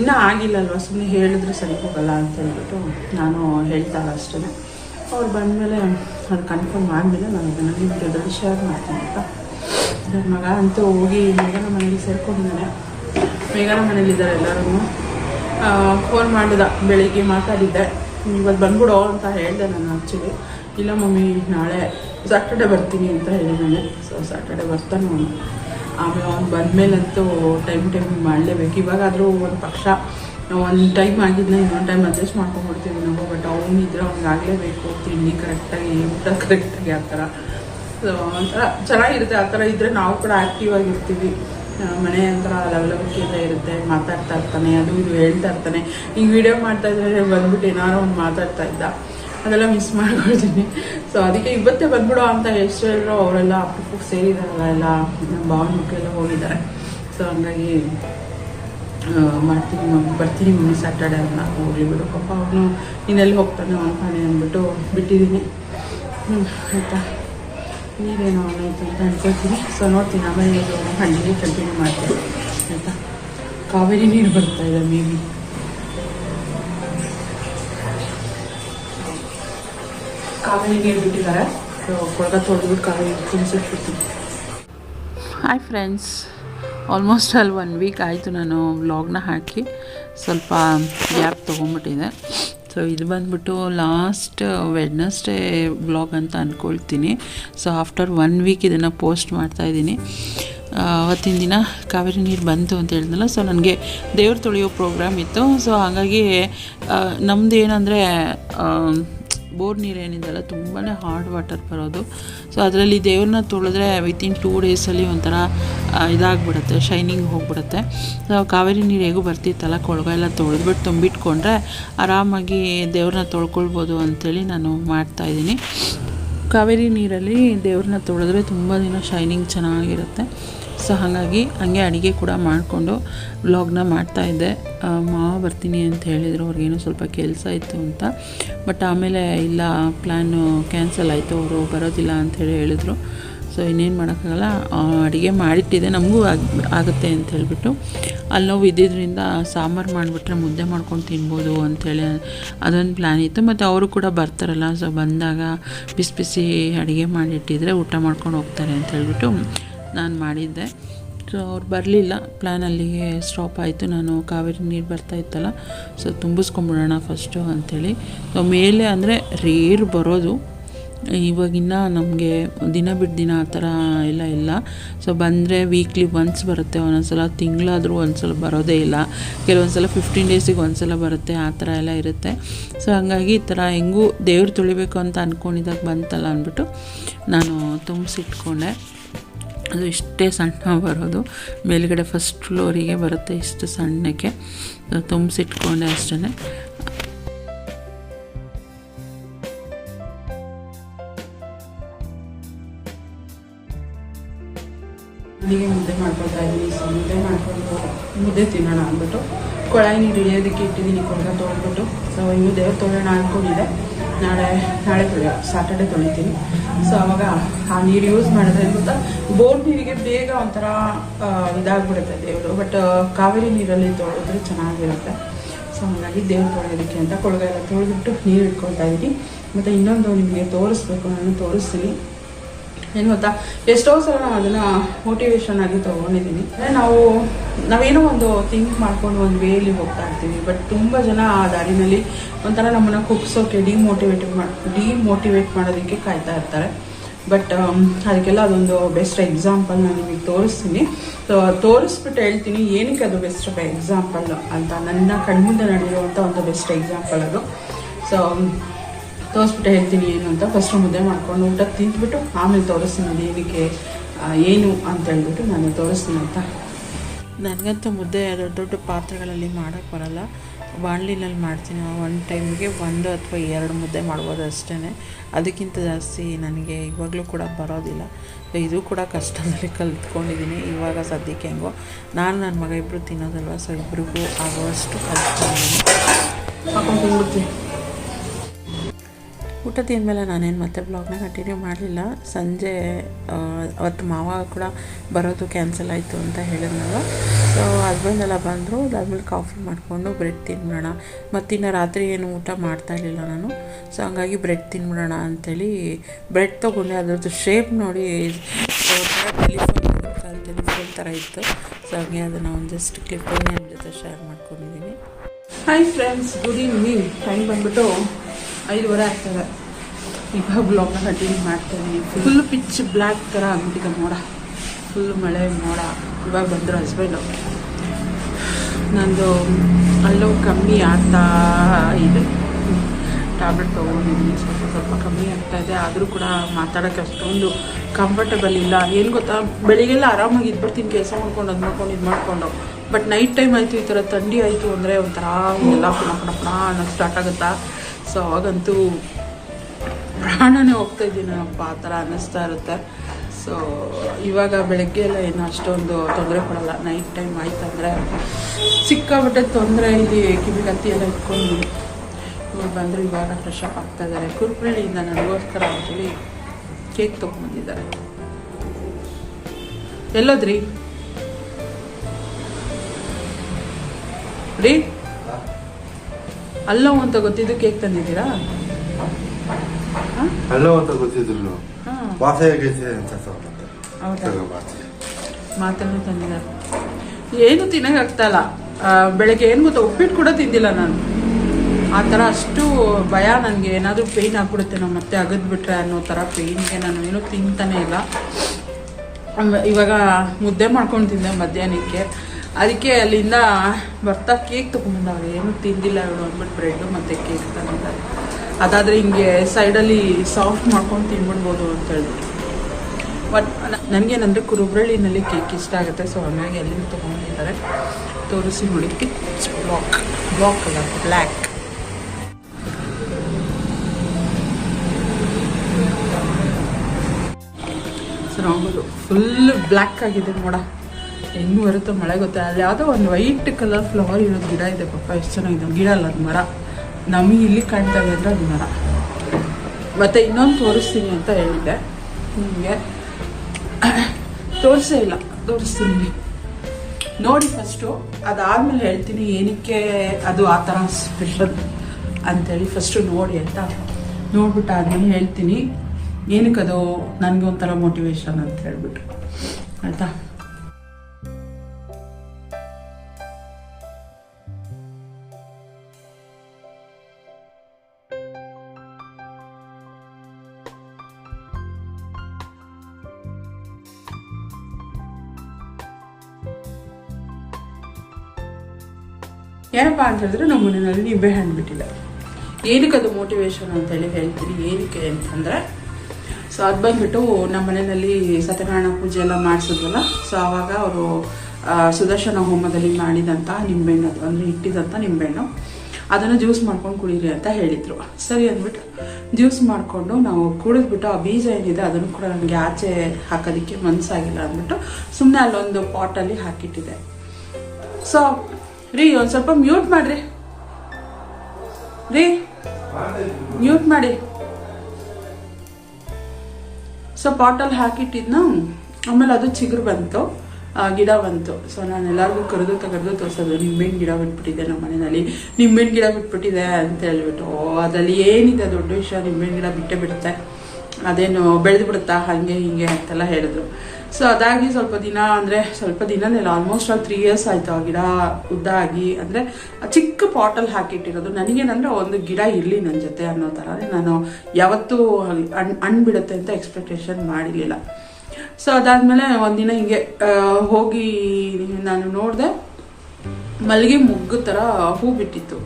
ಇನ್ನೂ ಆಗಿಲ್ಲ ಅಲ್ವಾ ಸುಮ್ಮನೆ ಹೇಳಿದ್ರು ಸರಿ ಹೋಗಲ್ಲ ಅಂತ ಹೇಳ್ಬಿಟ್ಟು ನಾನು ಹೇಳ್ತಾರೆ ಅಷ್ಟೇ. ಅವ್ರು ಬಂದಮೇಲೆ ಅದು ಕನ್ಫರ್ಮ್ ಆದಮೇಲೆ ನಾನು ಅದನ್ನು ನಿಮ್ಮ ಜೊತೆ ಶೇರ್ ಮಾಡ್ತೀನಿ ಅಂತ ನನ್ನ ಮಗ ಅಂತೂ ಹೋಗಿ ಮೇಘನ ಮನೇಲಿ ಸೇರ್ಕೊಂಡಿದ್ದಾನೆ. ಮೇಘನ ಮನೇಲಿದ್ದಾರೆ ಎಲ್ಲರೂ ಫೋನ್ ಮಾಡಿದ, ಬೆಳಿಗ್ಗೆ ಮಾತಾಡಿದ್ದೆ. ಇವತ್ತು ಬಂದ್ಬಿಡು ಅಂತ ಹೇಳಿದೆ ನಾನು ಆ್ಯಕ್ಚುಲಿ ಇಲ್ಲ ಮಮ್ಮಿ, ನಾಳೆ ಸ್ಯಾಟರ್ಡೆ ಬರ್ತೀನಿ ಅಂತ ಹೇಳಿದ್ದಾನೆ ಸೊ ಸ್ಯಾಟರ್ಡೆ ಬರ್ತಾನೆ ಅವನು. ಆಮೇಲೆ ಅವ್ನು ಬಂದಮೇಲಂತೂ ಟೈಮ್ ಟೈಮ್ ಮಾಡಲೇಬೇಕು. ಇವಾಗಾದರೂ ಒಂದು ಪಕ್ಷ, ಒಂದು ಟೈಮ್ ಆಗಿದ್ದನ್ನ ಇನ್ನೊಂದು ಟೈಮ್ ಅಡ್ಜಸ್ಟ್ ಮಾಡ್ಕೊಂಡ್ಬಿಡ್ತೀವಿ ನಾವು. ಬಟ್ ಅವನಿದ್ರೆ ಆಗಲೇಬೇಕು. ತಿಂಡಿ ಕರೆಕ್ಟಾಗಿ ಊಟ ಕರೆಕ್ಟಾಗಿ ಆ ಥರ. ಸೊ ಒಂಥರ ಚೆನ್ನಾಗಿರುತ್ತೆ. ಆ ಥರ ಇದ್ದರೆ ನಾವು ಕೂಡ ಆ್ಯಕ್ಟಿವ್ ಆಗಿರ್ತೀವಿ. ಮನೆ ಹತ್ರ ಲವಲವಿಕೆಯಿಂದ ಇರುತ್ತೆ, ಮಾತಾಡ್ತಾ ಇರ್ತಾನೆ, ಅದು ಇದು ಹೇಳ್ತಾ ಇರ್ತಾನೆ. ಈಗ ವಿಡಿಯೋ ಮಾಡ್ತಾ ಇದ್ರೆ ಬಂದ್ಬಿಟ್ಟು ಏನಾರೋ ಒಂದು ಮಾತಾಡ್ತಾ ಇದ್ದ. ಅದೆಲ್ಲ ಮಿಸ್ ಮಾಡ್ಕೊಳ್ತೀನಿ. ಸೊ ಅದಕ್ಕೆ ಇವತ್ತೇ ಬಂದ್ಬಿಡೋ ಅಂತ ಎಷ್ಟು ಹೇಳಿದ್ರು ಅವರೆಲ್ಲ ಅಪ್ಪಕ್ಕೆ ಸೇರಿದಾರಲ್ಲ, ಎಲ್ಲ ನಮ್ಮ ಭಾವನ ಮಕ್ಕಳೆಲ್ಲ ಹೋಗಿದ್ದಾರೆ. ಸೊ ಹಂಗಾಗಿ ಮಾಡ್ತೀನಿ ಬರ್ತೀನಿ ಮಮ್ಮಿ ಸ್ಯಾಟರ್ಡೆ ಅವ್ರನ್ನ ಹೋಗ್ಲಿ ಬಿಡು. ಪಾಪ ಅವನು ಇನ್ನೆಲ್ಲಿ ಹೋಗ್ತಾನೆ ಅವನು ಅಂದ್ಬಿಟ್ಟು ಬಿಟ್ಟಿದ್ದೀನಿ. ಹ್ಞೂ ಆಯಿತಾ? ನೀರೇನೋ ಆಯ್ತು ಅಂತ ಅನ್ಕೋತೀನಿ ಸೊ ನೋಡ್ತೀನಿ. ಆಮೇಲೆ ಹಳ್ಳಿಗೆ ಕಂಟಿನ್ಯೂ ಮಾಡ್ತೀನಿ. ಆಯಿತಾ? ಕಾವೇರಿ ನೀರು ಬರ್ತಾ ಇದೆ ಮೇ ಬಿ ಕಾವೇರಿ ನೀರು ಬಿಟ್ಟಿದ್ದಾರೆ. ಸೊ ಕೊಳಗ ತೊಳೆದ್ಬಿಟ್ಟು ಕಾವೇರಿ ತುಂಬಿಸಿಟ್ಬಿಡ್ತೀನಿ. ಹಾಯ್ ಫ್ರೆಂಡ್ಸ್ ಆಲ್ಮೋಸ್ಟ್ ಅಲ್ಲಿ ಒನ್ ವೀಕ್ ಆಯಿತು ನಾನು ವ್ಲಾಗ್ನ ಹಾಕಿ. ಸ್ವಲ್ಪ ಗ್ಯಾಪ್ ತೊಗೊಂಬಿಟ್ಟಿದೆ ಸೊ ಇದು ಬಂದ್ಬಿಟ್ಟು ಲಾಸ್ಟ್ ವೆಡ್ನಸ್ಡೇ ಬ್ಲಾಗ್ ಅಂತ ಅಂದ್ಕೊಳ್ತೀನಿ ಸೊ ಆಫ್ಟರ್ ಒನ್ ವೀಕ್ ಇದನ್ನು ಪೋಸ್ಟ್ ಮಾಡ್ತಾಯಿದ್ದೀನಿ ಅವತ್ತಿನ ದಿನ ಕಾವೇರಿ ನೀರು ಬಂತು ಅಂತ ಹೇಳಿದ್ನಲ್ಲ ಸೊ ನನಗೆ ದೇವ್ರು ತೊಳೆಯೋ ಪ್ರೋಗ್ರಾಮ್ ಇತ್ತು. ಸೊ ಹಾಗಾಗಿ ನಮ್ಮದು ಏನಂದರೆ ಬೋರ್ ನೀರು ಏನಿದೆಲ್ಲ ತುಂಬಾ ಹಾರ್ಡ್ ವಾಟರ್ ಬರೋದು. ಸೊ ಅದರಲ್ಲಿ ದೇವ್ರನ್ನ ತೊಳೆದ್ರೆ ವಿತಿನ್ ಟೂ ಡೇಸಲ್ಲಿ ಒಂಥರ ಇದಾಗ್ಬಿಡುತ್ತೆ ಶೈನಿಂಗ್ ಹೋಗ್ಬಿಡುತ್ತೆ. ಸೊ ಕಾವೇರಿ ನೀರು ಹೇಗೂ ಬರ್ತಿತ್ತಲ್ಲ ಕೊಳಗ ಎಲ್ಲ ತೊಳೆದ್ಬಿಟ್ಟು ತುಂಬಿಟ್ಕೊಂಡ್ರೆ ಆರಾಮಾಗಿ ದೇವ್ರನ್ನ ತೊಳ್ಕೊಳ್ಬೋದು ಅಂಥೇಳಿ ನಾನು ಮಾಡ್ತಾಯಿದ್ದೀನಿ ಕಾವೇರಿ ನೀರಲ್ಲಿ ದೇವ್ರನ್ನ ತೊಳೆದ್ರೆ ತುಂಬ ದಿನ ಶೈನಿಂಗ್ ಚೆನ್ನಾಗಿರುತ್ತೆ. ಸೊ ಹಾಗಾಗಿ ಹಂಗೆ ಅಡುಗೆ ಕೂಡ ಮಾಡಿಕೊಂಡು ವ್ಲಾಗ್ನ ಮಾಡ್ತಾಯಿದ್ದೆ ಮಾವ ಬರ್ತೀನಿ ಅಂತ ಹೇಳಿದರು, ಅವ್ರಿಗೇನು ಸ್ವಲ್ಪ ಕೆಲಸ ಇತ್ತು ಅಂತ. ಬಟ್ ಆಮೇಲೆ ಇಲ್ಲ ಪ್ಲ್ಯಾನು ಕ್ಯಾನ್ಸಲ್ ಆಯಿತು, ಅವರು ಬರೋದಿಲ್ಲ ಅಂಥೇಳಿ ಹೇಳಿದರು. ಸೊ ಇನ್ನೇನು ಮಾಡೋಕ್ಕಾಗಲ್ಲ ಅಡುಗೆ ಮಾಡಿಟ್ಟಿದೆ ನಮಗೂ ಆಗ್, ಆಗುತ್ತೆ ಅಂತ ಹೇಳಿಬಿಟ್ಟು. ಅಲ್ಲಿ ನೋವು ಇದ್ದಿದ್ದರಿಂದ ಸಾಂಬಾರು ಮಾಡಿಬಿಟ್ರೆ ಮುದ್ದೆ ಮಾಡ್ಕೊಂಡು ತಿನ್ಬೋದು ಅಂಥೇಳಿ ಅದೊಂದು ಪ್ಲ್ಯಾನ್ ಇತ್ತು. ಮತ್ತು ಅವರು ಕೂಡ ಬರ್ತಾರಲ್ಲ ಸೊ ಬಂದಾಗ ಬಿಸಿ ಬಿಸಿ ಅಡುಗೆ ಮಾಡಿಟ್ಟಿದ್ರೆ ಊಟ ಮಾಡ್ಕೊಂಡು ಹೋಗ್ತಾರೆ ಅಂತ ಹೇಳ್ಬಿಟ್ಟು ನಾನು ಮಾಡಿದ್ದೆ. ಸೊ ಅವ್ರು ಬರಲಿಲ್ಲ. ಪ್ಲ್ಯಾನ್ ಅಲ್ಲಿಗೆ ಸ್ಟಾಪ್ ಆಯಿತು. ನಾನು ಕಾವೇರಿ ನೀರು ಬರ್ತಾ ಇತ್ತಲ್ಲ ಸೊ ತುಂಬಿಸ್ಕೊಂಬಿಡೋಣ ಫಸ್ಟು ಅಂಥೇಳಿ ಸೊ ಮೇಲೆ ಅಂದರೆ ರೇರ್ ಬರೋದು. ಇವಾಗಿನ್ನ ನಮಗೆ ದಿನ ಬಿಟ್ಟು ದಿನ ಆ ಥರ ಎಲ್ಲ ಇಲ್ಲ. ಸೊ ಬಂದರೆ ವೀಕ್ಲಿ ಒನ್ಸ್ ಬರುತ್ತೆ. ಒಂದೊಂದು ಸಲ ತಿಂಗಳಾದರೂ ಒಂದ್ಸಲ ಬರೋದೇ ಇಲ್ಲ. ಕೆಲವೊಂದು ಸಲ ಫಿಫ್ಟೀನ್ ಡೇಸಿಗೆ ಒಂದು ಸಲ ಬರುತ್ತೆ. ಆ ಥರ ಎಲ್ಲ ಇರುತ್ತೆ. ಸೊ ಹಂಗಾಗಿ ಈ ಥರ ಹೆಂಗೂ ದೇವ್ರು ತುಳಿಬೇಕು ಅಂತ ಅಂದ್ಕೊಂಡಿದ್ದಾಗ ಬಂತಲ್ಲ ಅಂದ್ಬಿಟ್ಟು ನಾನು ತುಂಬಿಸಿಟ್ಕೊಂಡೆ. ಅದು ಇಷ್ಟೇ ಸಣ್ಣ ಬರೋದು. ಮೇಲುಗಡೆ ಫಸ್ಟ್ ಫ್ಲೋರಿಗೆ ಬರುತ್ತೆ ಇಷ್ಟು ಸಣ್ಣಕ್ಕೆ. ತುಂಬಿಸಿಟ್ಕೊಂಡೆ ಅಷ್ಟೇ ಅಲ್ಲಿಗೆ ಮುದ್ದೆ ಮಾಡ್ಕೊಳ್ತಾ ಇದ್ದೀನಿ. ಸೊ ಮುದ್ದೆ ಮಾಡ್ಕೊಂಡು ಮುದ್ದೆ ತಿನ್ನೋಣ ಅಂದ್ಬಿಟ್ಟು, ಕೊಳಾಯಿ ನೀರು ಇಳಿಯೋದಕ್ಕೆ ಇಟ್ಟಿದ್ದೀನಿ. ಕೊಡ್ತಾ ತೊಗೊಂಡ್ಬಿಟ್ಟು ಸೊ ಇನ್ನು ದೇವ್ರು ತೊಳೆಯೋಣ ಅಂದ್ಕೊಂಡಿದ್ದೆ ನಾಳೆ ನಾಳೆ ತೊಳೆಯೋ ಸಾಟರ್ಡೆ ತೊಳಿತೀನಿ ಸೊ ಅವಾಗ ಆ ನೀರು ಯೂಸ್ ಮಾಡಿದ್ರೆ ಅಂತ ಬೋರ್ ನೀರಿಗೆ ಬೇಗ ಒಂಥರ ಇದಾಗ್ಬಿಡುತ್ತೆ ದೇವರು. ಬಟ್ ಕಾವೇರಿ ನೀರಲ್ಲಿ ತೊಳೆದ್ರೆ ಚೆನ್ನಾಗಿರುತ್ತೆ. ಸೊ ಹಾಗಾಗಿ ದೇವ್ರು ತೊಳೆಯೋದಕ್ಕೆ ಅಂತ ಕೊಳಗ ಎಲ್ಲ ತೊಳೆದ್ಬಿಟ್ಟು ನೀರು ಇಟ್ಕೊಳ್ತಾ ಇದ್ದೀನಿ. ಮತ್ತು ಇನ್ನೊಂದು ನಿಮಗೆ ತೋರಿಸ್ಬೇಕು, ನಾನು ತೋರಿಸ್ತೀನಿ. ಏನು ಗೊತ್ತಾ? ಎಷ್ಟೋ ಸಲ ನಾನು ಅದನ್ನ ಮೋಟಿವೇಶನ್ ಆಗಿ ತೊಗೊಂಡಿದ್ದೀನಿ ನಾವು, ನಾವೇನೋ ಒಂದು ಥಿಂಕ್ ಮಾಡ್ಕೊಂಡು ಒಂದು ವೇಲಿ ಹೋಗ್ತಾ ಇರ್ತೀವಿ ಬಟ್ ತುಂಬ ಜನ ಆ ದಾರಿನಲ್ಲಿ ಒಂಥರ ನಮ್ಮನ್ನು ಕುಗ್ಸೋಕೆ ಡಿಮೋಟಿವೇಟ್ ಮಾಡಿ ಡಿಮೋಟಿವೇಟ್ ಮಾಡೋದಕ್ಕೆ ಕಾಯ್ತಾ ಇರ್ತಾರೆ. ಬಟ್ ಅದಕ್ಕೆಲ್ಲ ಅದೊಂದು ಬೆಸ್ಟ್ ಎಕ್ಸಾಂಪಲ್ ನಾನು ನಿಮಗೆ ತೋರಿಸ್ತೀನಿ. ಸೊ ತೋರಿಸ್ಬಿಟ್ಟು ಹೇಳ್ತೀನಿ, ಏನಕ್ಕೆ ಅದು ಬೆಸ್ಟ್ ಎಕ್ಸಾಂಪಲ್ ಅಂತ. ನನ್ನ ಕಣ್ಮುಂದೆ ನಡೆಯುವಂಥ ಒಂದು ಬೆಸ್ಟ್ ಎಕ್ಸಾಂಪಲ್ ಅದು. ಸೊ ತೋರಿಸ್ಬಿಟ್ಟು ಹೇಳ್ತೀನಿ ಏನು ಅಂತ. ಫಸ್ಟ್ ಮುದ್ದೆ ಮಾಡ್ಕೊಂಡು ಊಟ ತಿಂದ್ಬಿಟ್ಟು ಆಮೇಲೆ ತೋರಿಸ್ತೀನಿ ಅದು ಏನಕ್ಕೆ ಏನು ಅಂತ ಹೇಳ್ಬಿಟ್ಟು ನಾನು ತೋರಿಸ್ತೀನಿ ಅಂತ ನನಗಂತೂ ಮುದ್ದೆ ದೊಡ್ಡ ದೊಡ್ಡ ಪಾತ್ರೆಗಳಲ್ಲಿ ಮಾಡೋಕ್ಕೆ ಬರಲ್ಲ. ಬಾಣಲಿನಲ್ಲಿ ಮಾಡ್ತೀನಿ. ಒಂದು ಟೈಮ್ಗೆ ಒಂದು ಅಥವಾ ಎರಡು ಮುದ್ದೆ ಮಾಡ್ಬೋದು ಅಷ್ಟೇ ಅದಕ್ಕಿಂತ ಜಾಸ್ತಿ ನನಗೆ ಇವಾಗಲೂ ಕೂಡ ಬರೋದಿಲ್ಲ. ಸೊ ಇದು ಕೂಡ ಕಷ್ಟದಲ್ಲಿ ಕಲ್ತ್ಕೊಂಡಿದ್ದೀನಿ. ಇವಾಗ ಸದ್ಯಕ್ಕೆ ಹೆಂಗೋ ನಾನು ನನ್ನ ಮಗ ಇಬ್ಬರು ತಿನ್ನೋದಲ್ವ? ಸೊ ಇಬ್ಬರಿಗೂ ಆಗುವಷ್ಟು ಕಲ್ತ್ಕೊಂಡಿದ್ದೀನಿ. ಊಟ ತಿಂದಮೇಲೆ ನಾನೇನು ಮತ್ತೆ ಬ್ಲಾಗ್ನ ಕಂಟಿನ್ಯೂ ಮಾಡಲಿಲ್ಲ. ಸಂಜೆ ಅವತ್ತು ಮಾವ ಕೂಡ ಬರೋದು ಕ್ಯಾನ್ಸಲ್ ಆಯಿತು ಅಂತ ಹೇಳಿದ್ನಲ್ಲ ಸೊ ಹಸ್ಬೆಂಡ್ ಎಲ್ಲ ಬಂದರು, ಅದಾದಮೇಲೆ ಕಾಫಿ ಮಾಡಿಕೊಂಡು ಬ್ರೆಡ್ ತಿನ್ಬಿಡೋಣ. ಮತ್ತಿನ್ನು ರಾತ್ರಿ ಏನು ಊಟ ಮಾಡ್ತಾ ಇರಲಿಲ್ಲ ನಾನು. ಸೊ ಹಂಗಾಗಿ ಬ್ರೆಡ್ ತಿನ್ಬಿಡೋಣ ಅಂಥೇಳಿ ಬ್ರೆಡ್ ತೊಗೊಂಡೆ. ಅದರದ್ದು ಶೇಪ್ ನೋಡಿ ಟೆಲಿಫೋನ್ ಟೆಲಿಫೋನ್ ಥರ ಇತ್ತು. ಸೊ ಹಾಗೆ ಅದನ್ನು ಒಂದು ಜಸ್ಟ್ ಕ್ಲಿಪ್ಪಲ್ಲಿ ಜೊತೆ ಶೇರ್ ಮಾಡ್ಕೊಂಡಿದ್ದೀನಿ hi friends good evening time ಬಂದ್ಬಿಟ್ಟು ಐದುವರೆ ಆಗ್ತದೆ. ಇವಾಗ ಬ್ಲಾಗ್ನ ಕಂಟಿನ್ಯೂ ಮಾಡ್ತೀನಿ. ಫುಲ್ ಪಿಚ್ ಬ್ಲ್ಯಾಕ್ ಥರ ಆಗ್ಬಿಟ್ಟಿದೆ ಮೋಡ. ಫುಲ್ ಮಳೆ, ಮೋಡ. ಇವಾಗ ಬಂದರು ಹಸ್ಬೆಂಡು ನಂದು ಅಲ್ಲೂ ಕಮ್ಮಿ ಆಗ್ತಾ ಇದೆ. ಟ್ಯಾಬ್ಲೆಟ್ ತೊಗೊಂಡಿದ್ದೀನಿ. ಸ್ವಲ್ಪ ಸ್ವಲ್ಪ ಕಮ್ಮಿ ಆಗ್ತಾ ಇದೆ. ಆದರೂ ಕೂಡ ಮಾತಾಡೋಕ್ಕೆ ಅಷ್ಟೊಂದು ಕಂಫರ್ಟಬಲ್ ಇಲ್ಲ. ಏನು ಗೊತ್ತಾ? ಬೆಳಿಗ್ಗೆಲ್ಲ ಆರಾಮಾಗಿ ಇದ್ಬಿಡ್ತೀನಿ. ಕೆಲಸ ಮಾಡ್ಕೊಂಡು, ಅದು ಮಾಡ್ಕೊಂಡು, ಇದು ಮಾಡಿಕೊಂಡು. ಬಟ್ ನೈಟ್ ಟೈಮ್ ಆಯಿತು ಈ ಥರ ಥಂಡಿ ಆಯಿತು ಅಂದರೆ ಒಂಥರ ಎಲ್ಲ ಪುಣ ಪುಣ ಪುಣ ಅನ್ನೋದು ಸ್ಟಾರ್ಟ್ ಆಗುತ್ತಾ? ಸೊ ಅವಾಗಂತೂ ಪ್ರಾಣನೇ ಹೋಗ್ತಾ ಇದ್ದೀನಪ್ಪ ಆ ಥರ ಅನ್ನಿಸ್ತಾ ಇರುತ್ತೆ. ಸೊ ಇವಾಗ ಬೆಳಗ್ಗೆ ಎಲ್ಲ ಏನು ಅಷ್ಟೊಂದು ತೊಂದರೆ ಕೊಡಲ್ಲ ನೈಟ್ ಟೈಮ್ ಆಯ್ತಂದರೆ ಸಿಕ್ಕಾಬಿಟ್ಟೆ ತೊಂದರೆ ಇಲ್ಲಿ ಕಿವಿಗತ್ತಿ ಎಲ್ಲ ಇಟ್ಕೊಂಡು ಇವ್ರು ಬಂದರು ಇವಾಗ ಫ್ರೆಶ್ ಅಪ್ ಆಗ್ತಾ ಇದ್ದಾರೆ. ಕುರ್ಪಳ್ಳಿಯಿಂದ ನನಗೋಸ್ಕರ ಅಂತೇಳಿ ಕೇಕ್ ತೊಗೊಂಡ್ಬಂದಿದ್ದಾರೆ. ಎಲ್ಲೋದ್ರಿ? ರೀ? ಅಲ್ಲೋ ಅಂತ ಗೊತ್ತಿದ್ದು ಕೇಕ್ ತಂದಿದ್ದೀರಾ? ಅಲ್ಲೋ ಅಂತ ಗೊತ್ತಿದ್ರು ವಾಸೆ ಅಂತ. ಮಾತನ್ನು ತಂದಿದ್ದಾರೆ ಏನು ತಿನ್ನೋಕ್ಕಾಗ್ತಾಯಿಲ್ಲ ಬೆಳಗ್ಗೆ ಏನು ಗೊತ್ತಾ ಉಪ್ಪಿಟ್ಟು ಕೂಡ ತಿಂದಿಲ್ಲ ನಾನು. ಆ ಥರ ಅಷ್ಟು ಭಯ ನನಗೆ. ಏನಾದರೂ ಪೇಯ್ನ್ ಆಗ್ಬಿಡುತ್ತೆ ನಾವು ಮತ್ತೆ ಅಗದ್ಬಿಟ್ರೆ ಅನ್ನೋ ಥರ ಪೇಯ್ನ್ಗೆ ನಾನು ಏನೂ ತಿಂತಾನೆ ಇಲ್ಲ. ಇವಾಗ ಮುದ್ದೆ ಮಾಡ್ಕೊಂಡು ತಿಂದೆ ಮಧ್ಯಾಹ್ನಕ್ಕೆ. ಅದಕ್ಕೆ ಅಲ್ಲಿಂದ ಬರ್ತಾ ಕೇಕ್ ತೊಗೊಂಬಂದವ್ರೆ ಏನು ತಿಂದಿಲ್ಲ ಇವಳು ಅಂದ್ಬಿಟ್ಟು ಬ್ರೆಡ್ಡು ಮತ್ತು ಕೇಕ್ ತಗೊಂಡಿದ್ದಾರೆ ಅದಾದರೆ ಹಿಂಗೆ ಸೈಡಲ್ಲಿ ಸಾಫ್ಟ್ ಮಾಡ್ಕೊಂಡು ತಿನ್ಬಿಡ್ಬೋದು ಅಂತ ಹೇಳ್ಬಿಟ್ಟು. ಬಟ್ ನನಗೇನಂದರೆ ಕುರುಬ್ರಳ್ಳಿನಲ್ಲಿ ಕೇಕ್ ಇಷ್ಟ ಆಗುತ್ತೆ. ಸೊ ಹಾಗಾಗಿ ಅಲ್ಲಿಂದ ತೊಗೊಂಡಿದ್ದಾರೆ ತೋರಿಸಿ ನೋಡಿ. ಪಿಚ್ ಬ್ಲಾಕ್ ಬ್ಲಾಕ್ ಅಲ್ಲ ಬ್ಲ್ಯಾಕ್ ಸೊ ಫುಲ್ ಬ್ಲ್ಯಾಕ್ ಆಗಿದೆ ಮೋಡ ಹೆಂಗೆ ಬರುತ್ತೋ ಮಳೆ ಗೊತ್ತಾ? ಅಲ್ಲಿ ಯಾವುದೋ ಒಂದು ವೈಟ್ ಕಲರ್ ಫ್ಲವರ್ ಇರೋದು ಗಿಡ ಇದೆ ಪಾಪ, ಎಷ್ಟು ಚೆನ್ನಾಗಿದೆ. ಗಿಡ ಅಲ್ಲ, ಅದು ಮರ. ನಮಗೆ ಇಲ್ಲಿ ಕಾಣ್ತಾ ಇದ್ರೆ ಅದ್ ಮರ. ಮತ್ತೆ ಇನ್ನೊಂದು ತೋರಿಸ್ತೀನಿ ಅಂತ ಹೇಳಿದ್ದೆ. ನಿಮಗೆ. ತೋರಿಸೇ ಇಲ್ಲ, ತೋರಿಸ್ತೀನಿ. ನೋಡಿ ಫಸ್ಟು ಅದಾದ್ಮೇಲೆ ಹೇಳ್ತೀನಿ ಏನಕ್ಕೆ ಅದು ಆ ಥರ ಸ್ಪೆಷಲ್ ಅಂತೇಳಿ ಫಸ್ಟು ನೋಡಿ ಅಂತ. ನೋಡ್ಬಿಟ್ಟು ಆದ್ಮೇಲೆ ಹೇಳ್ತೀನಿ. ಏನಕ್ಕೆ ಅದು ನನಗೆ ಒಂಥರ ಮೋಟಿವೇಶನ್ ಅಂತ ಹೇಳ್ಬಿಟ್ಟು ಆಯ್ತಾ? ಏನಪ್ಪ ಅಂತ ಹೇಳಿದ್ರೆ ನಮ್ಮ ಮನೆಯಲ್ಲಿ ನಿಂಬೆ ಹಣ್ಣು ಬಿಟ್ಟಿಲ್ಲ. ಏನಕ್ಕೆ ಅದು ಮೋಟಿವೇಶನ್ ಅಂತೇಳಿ ಹೇಳ್ತೀನಿ ಏನಕ್ಕೆ ಅಂತಂದರೆ, ಸೊ ಅದು ಬಂದ್ಬಿಟ್ಟು ನಮ್ಮ ಮನೆಯಲ್ಲಿ ಸತ್ಯನಾರಾಯಣ ಪೂಜೆ ಎಲ್ಲ ಮಾಡಿಸಿದ್ವಲ್ಲ, ಸೊ ಆವಾಗ ಅವರು ಸುದರ್ಶನ ಹೋಮದಲ್ಲಿ ಮಾಡಿದಂಥ ನಿಂಬೆಹಣ್ಣು ಅದು ಅಂದರೆ ಇಟ್ಟಿದಂಥ ನಿಂಬೆಹಣ್ಣು. ಅದನ್ನು ಜ್ಯೂಸ್ ಮಾಡ್ಕೊಂಡು ಕುಡೀರಿ ಅಂತ ಹೇಳಿದರು. ಸರಿ ಅಂದ್ಬಿಟ್ಟು ಜ್ಯೂಸ್ ಮಾಡಿಕೊಂಡು ನಾವು ಕುಡಿದ್ಬಿಟ್ಟು ಆ ಬೀಜ ಏನಿದೆ ಅದನ್ನು ಕೂಡ ನನಗೆ ಆಚೆ ಹಾಕೋದಕ್ಕೆ ಮನಸ್ಸಾಗಿಲ್ಲ ಅಂದ್ಬಿಟ್ಟು ಸುಮ್ಮನೆ ಅಲ್ಲೊಂದು ಪಾಟಲ್ಲಿ ಹಾಕಿಟ್ಟಿದೆ ಸೊ ರೀ, ಒಂದು ಸ್ವಲ್ಪ ಮ್ಯೂಟ್ ಮಾಡ್ರಿ. ರೀ ಮ್ಯೂಟ್ ಮಾಡಿ. ಸೊ ಪಾಟಲ್ಲಿ ಹಾಕಿಟ್ಟಿದ್ನ. ಆಮೇಲೆ ಅದು ಚಿಗುರು ಬಂತು. ಗಿಡ ಬಂತು. ಸೊ ನಾನು ಎಲ್ಲರಿಗೂ ಕರೆದು ಕರೆದು ತೋರಿಸೋದು. ನಿಂಬೆಹಣ್ಣು ಗಿಡ ಬಿಟ್ಬಿಟ್ಟಿದೆ ನಮ್ಮ ಮನೆಯಲ್ಲಿ. ನಿಂಬೆಹಣ್ಣು ಗಿಡ ಬಿಟ್ಬಿಟ್ಟಿದೆ ಅಂತ ಹೇಳ್ಬಿಟ್ಟು. ಅದರಲ್ಲಿ ಏನಿದೆ ದೊಡ್ಡ ವಿಷಯ? ನಿಂಬೆಹಣ್ಣು ಗಿಡ ಬಿಟ್ಟೇ ಬಿಡುತ್ತೆ. ಅದೇನು ಬೆಳೆದು ಬಿಡುತ್ತಾ ಹಾಗೆ, ಹೀಗೆ ಅಂತೆಲ್ಲ ಹೇಳಿದ್ರು. ಸೊ ಅದಾಗಿ ಸ್ವಲ್ಪ ದಿನ ಅಂದರೆ ಸ್ವಲ್ಪ ದಿನನೇ ಆಲ್ಮೋಸ್ಟ್ ಆಲ್ ತ್ರೀ ಇಯರ್ಸ್ ಆಯಿತು ಆ ಗಿಡ ಉದ್ದ ಆಗಿ. ಅಂದರೆ ಚಿಕ್ಕ ಪಾಟಲ್ಲಿ ಹಾಕಿಟ್ಟಿರೋದು. ನನಗೇನಂದ್ರೆ ಒಂದು ಗಿಡ ಇರಲಿ ನನ್ನ ಜೊತೆ ಅನ್ನೋ ಥರ ನಾನು ಯಾವತ್ತೂ ಅಣ್ ಬಿಡುತ್ತೆ ಅಂತ ಎಕ್ಸ್ಪೆಕ್ಟೇಷನ್ ಮಾಡಿರಲಿಲ್ಲ. ಸೊ ಅದಾದಮೇಲೆ ಒಂದಿನ ಹಿಂಗೆ ಹೋಗಿ ನಾನು ನೋಡಿದೆ ಮಲ್ಲಿಗೆ ಮುಗ್ಗು ಥರ ಹೂ ಬಿಟ್ಟಿತ್ತು.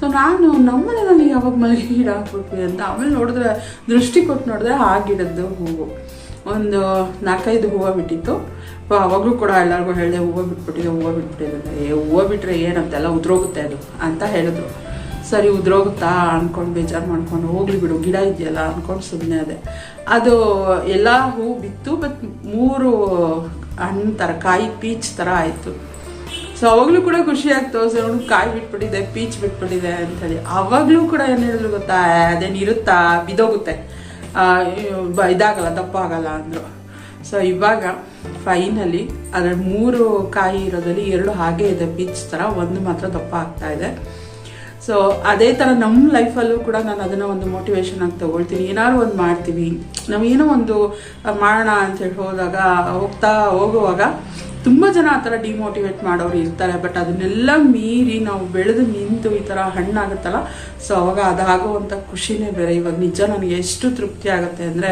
ಸೊ ನಾನು ನಮ್ಮನೆ ನನಗೆ ಯಾವಾಗ ಮಲ್ಲಿಗೆ ಗಿಡ ಹಾಕ್ಬಿಟ್ವಿ ಅಂತ ಆಮೇಲೆ ನೋಡಿದ್ರೆ ದೃಷ್ಟಿ ಕೊಟ್ಟು ನೋಡಿದ್ರೆ ಆ ಗಿಡದ್ದು ಹೂವು. ಒಂದು ನಾಲ್ಕೈದು ಹೂವು ಬಿಟ್ಟಿತ್ತು. ಅವಾಗಲೂ ಕೂಡ ಎಲ್ಲರಿಗೂ ಹೇಳಿದೆ, ಹೂವು ಬಿಟ್ಬಿಟ್ಟಿದೆ ಹೂವು ಬಿಟ್ಬಿಟ್ಟಿದೆ. ಏ, ಹೂವು ಬಿಟ್ಟರೆ ಏನಂತೆಲ್ಲ ಉದ್ರೋಗುತ್ತೆ ಅದು ಅಂತ ಹೇಳಿದ್ರು. ಸರಿ, ಉದ್ರೋಗುತ್ತಾ ಅಂದ್ಕೊಂಡು ಬೇಜಾರು ಮಾಡ್ಕೊಂಡು ಹೋಗ್ಲಿ ಬಿಡು, ಗಿಡ ಇದೆಯಲ್ಲ ಅಂದ್ಕೊಂಡು ಸುಮ್ಮನೆ ಅದೇ. ಅದು ಎಲ್ಲ ಹೂ ಬಿತ್ತು ಬಟ್ ಮೂರು ಹಣ್ಣು ಥರ ಕಾಯಿ ಪೀಚ್ ಥರ ಆಯಿತು. ಸೊ ಅವಾಗಲೂ ಕೂಡ ಖುಷಿ ಆಗ್ತು. ಸರ್ ಅವನು ಕಾಯಿ ಬಿಟ್ಬಿಟ್ಟಿದೆ, ಪೀಚ್ ಬಿಟ್ಬಿಟ್ಟಿದೆ ಅಂತೇಳಿ ಅವಾಗಲೂ ಕೂಡ ಏನು ಹೇಳಿದ್ರು ಗೊತ್ತಾ? ಅದೇನು ಇರುತ್ತಾ? ಬಿದೋಗುತ್ತೆ ಇದಾಗಲ್ಲ ದಪ್ಪ ಆಗಲ್ಲ ಅಂದರು. ಸೊ ಇವಾಗ ಫೈನಲಿ ಅದರ ಮೂರು ಕಾಯಿ ಇರೋದಲ್ಲಿ ಎರಡು ಹಾಗೆ ಇದೆ ಪೀಚ್ ಥರ ಒಂದು ಮಾತ್ರ ದಪ್ಪ ಆಗ್ತಾ ಇದೆ. ಸೊ ಅದೇ ಥರ ನಮ್ಮ ಲೈಫಲ್ಲೂ ಕೂಡ ನಾನು ಅದನ್ನು ಒಂದು ಮೋಟಿವೇಶನ್ ಆಗಿ ತೊಗೊಳ್ತೀನಿ. ಏನಾದ್ರು ಒಂದು ಮಾಡ್ತೀವಿ. ನಾವೇನೋ ಒಂದು ಮಾಡೋಣ ಅಂತ ಹೇಳಿ ಹೋದಾಗ, ಹೋಗ್ತಾ ಹೋಗುವಾಗ ತುಂಬ ಜನ ಆ ಥರ ಡಿಮೋಟಿವೇಟ್ ಮಾಡೋರು ಇರ್ತಾರೆ ಬಟ್ ಅದನ್ನೆಲ್ಲ ಮೀರಿ ನಾವು ಬೆಳೆದು ನಿಂತು ಈ ಥರ ಹಣ್ಣಾಗುತ್ತಲ್ಲ ಸೊ ಅವಾಗ ಅದಾಗುವಂಥ ಖುಷಿನೇ ಬೇರೆ. ಇವಾಗ ನಿಜ ನನಗೆ ಎಷ್ಟು ತೃಪ್ತಿ ಆಗುತ್ತೆ ಅಂದರೆ,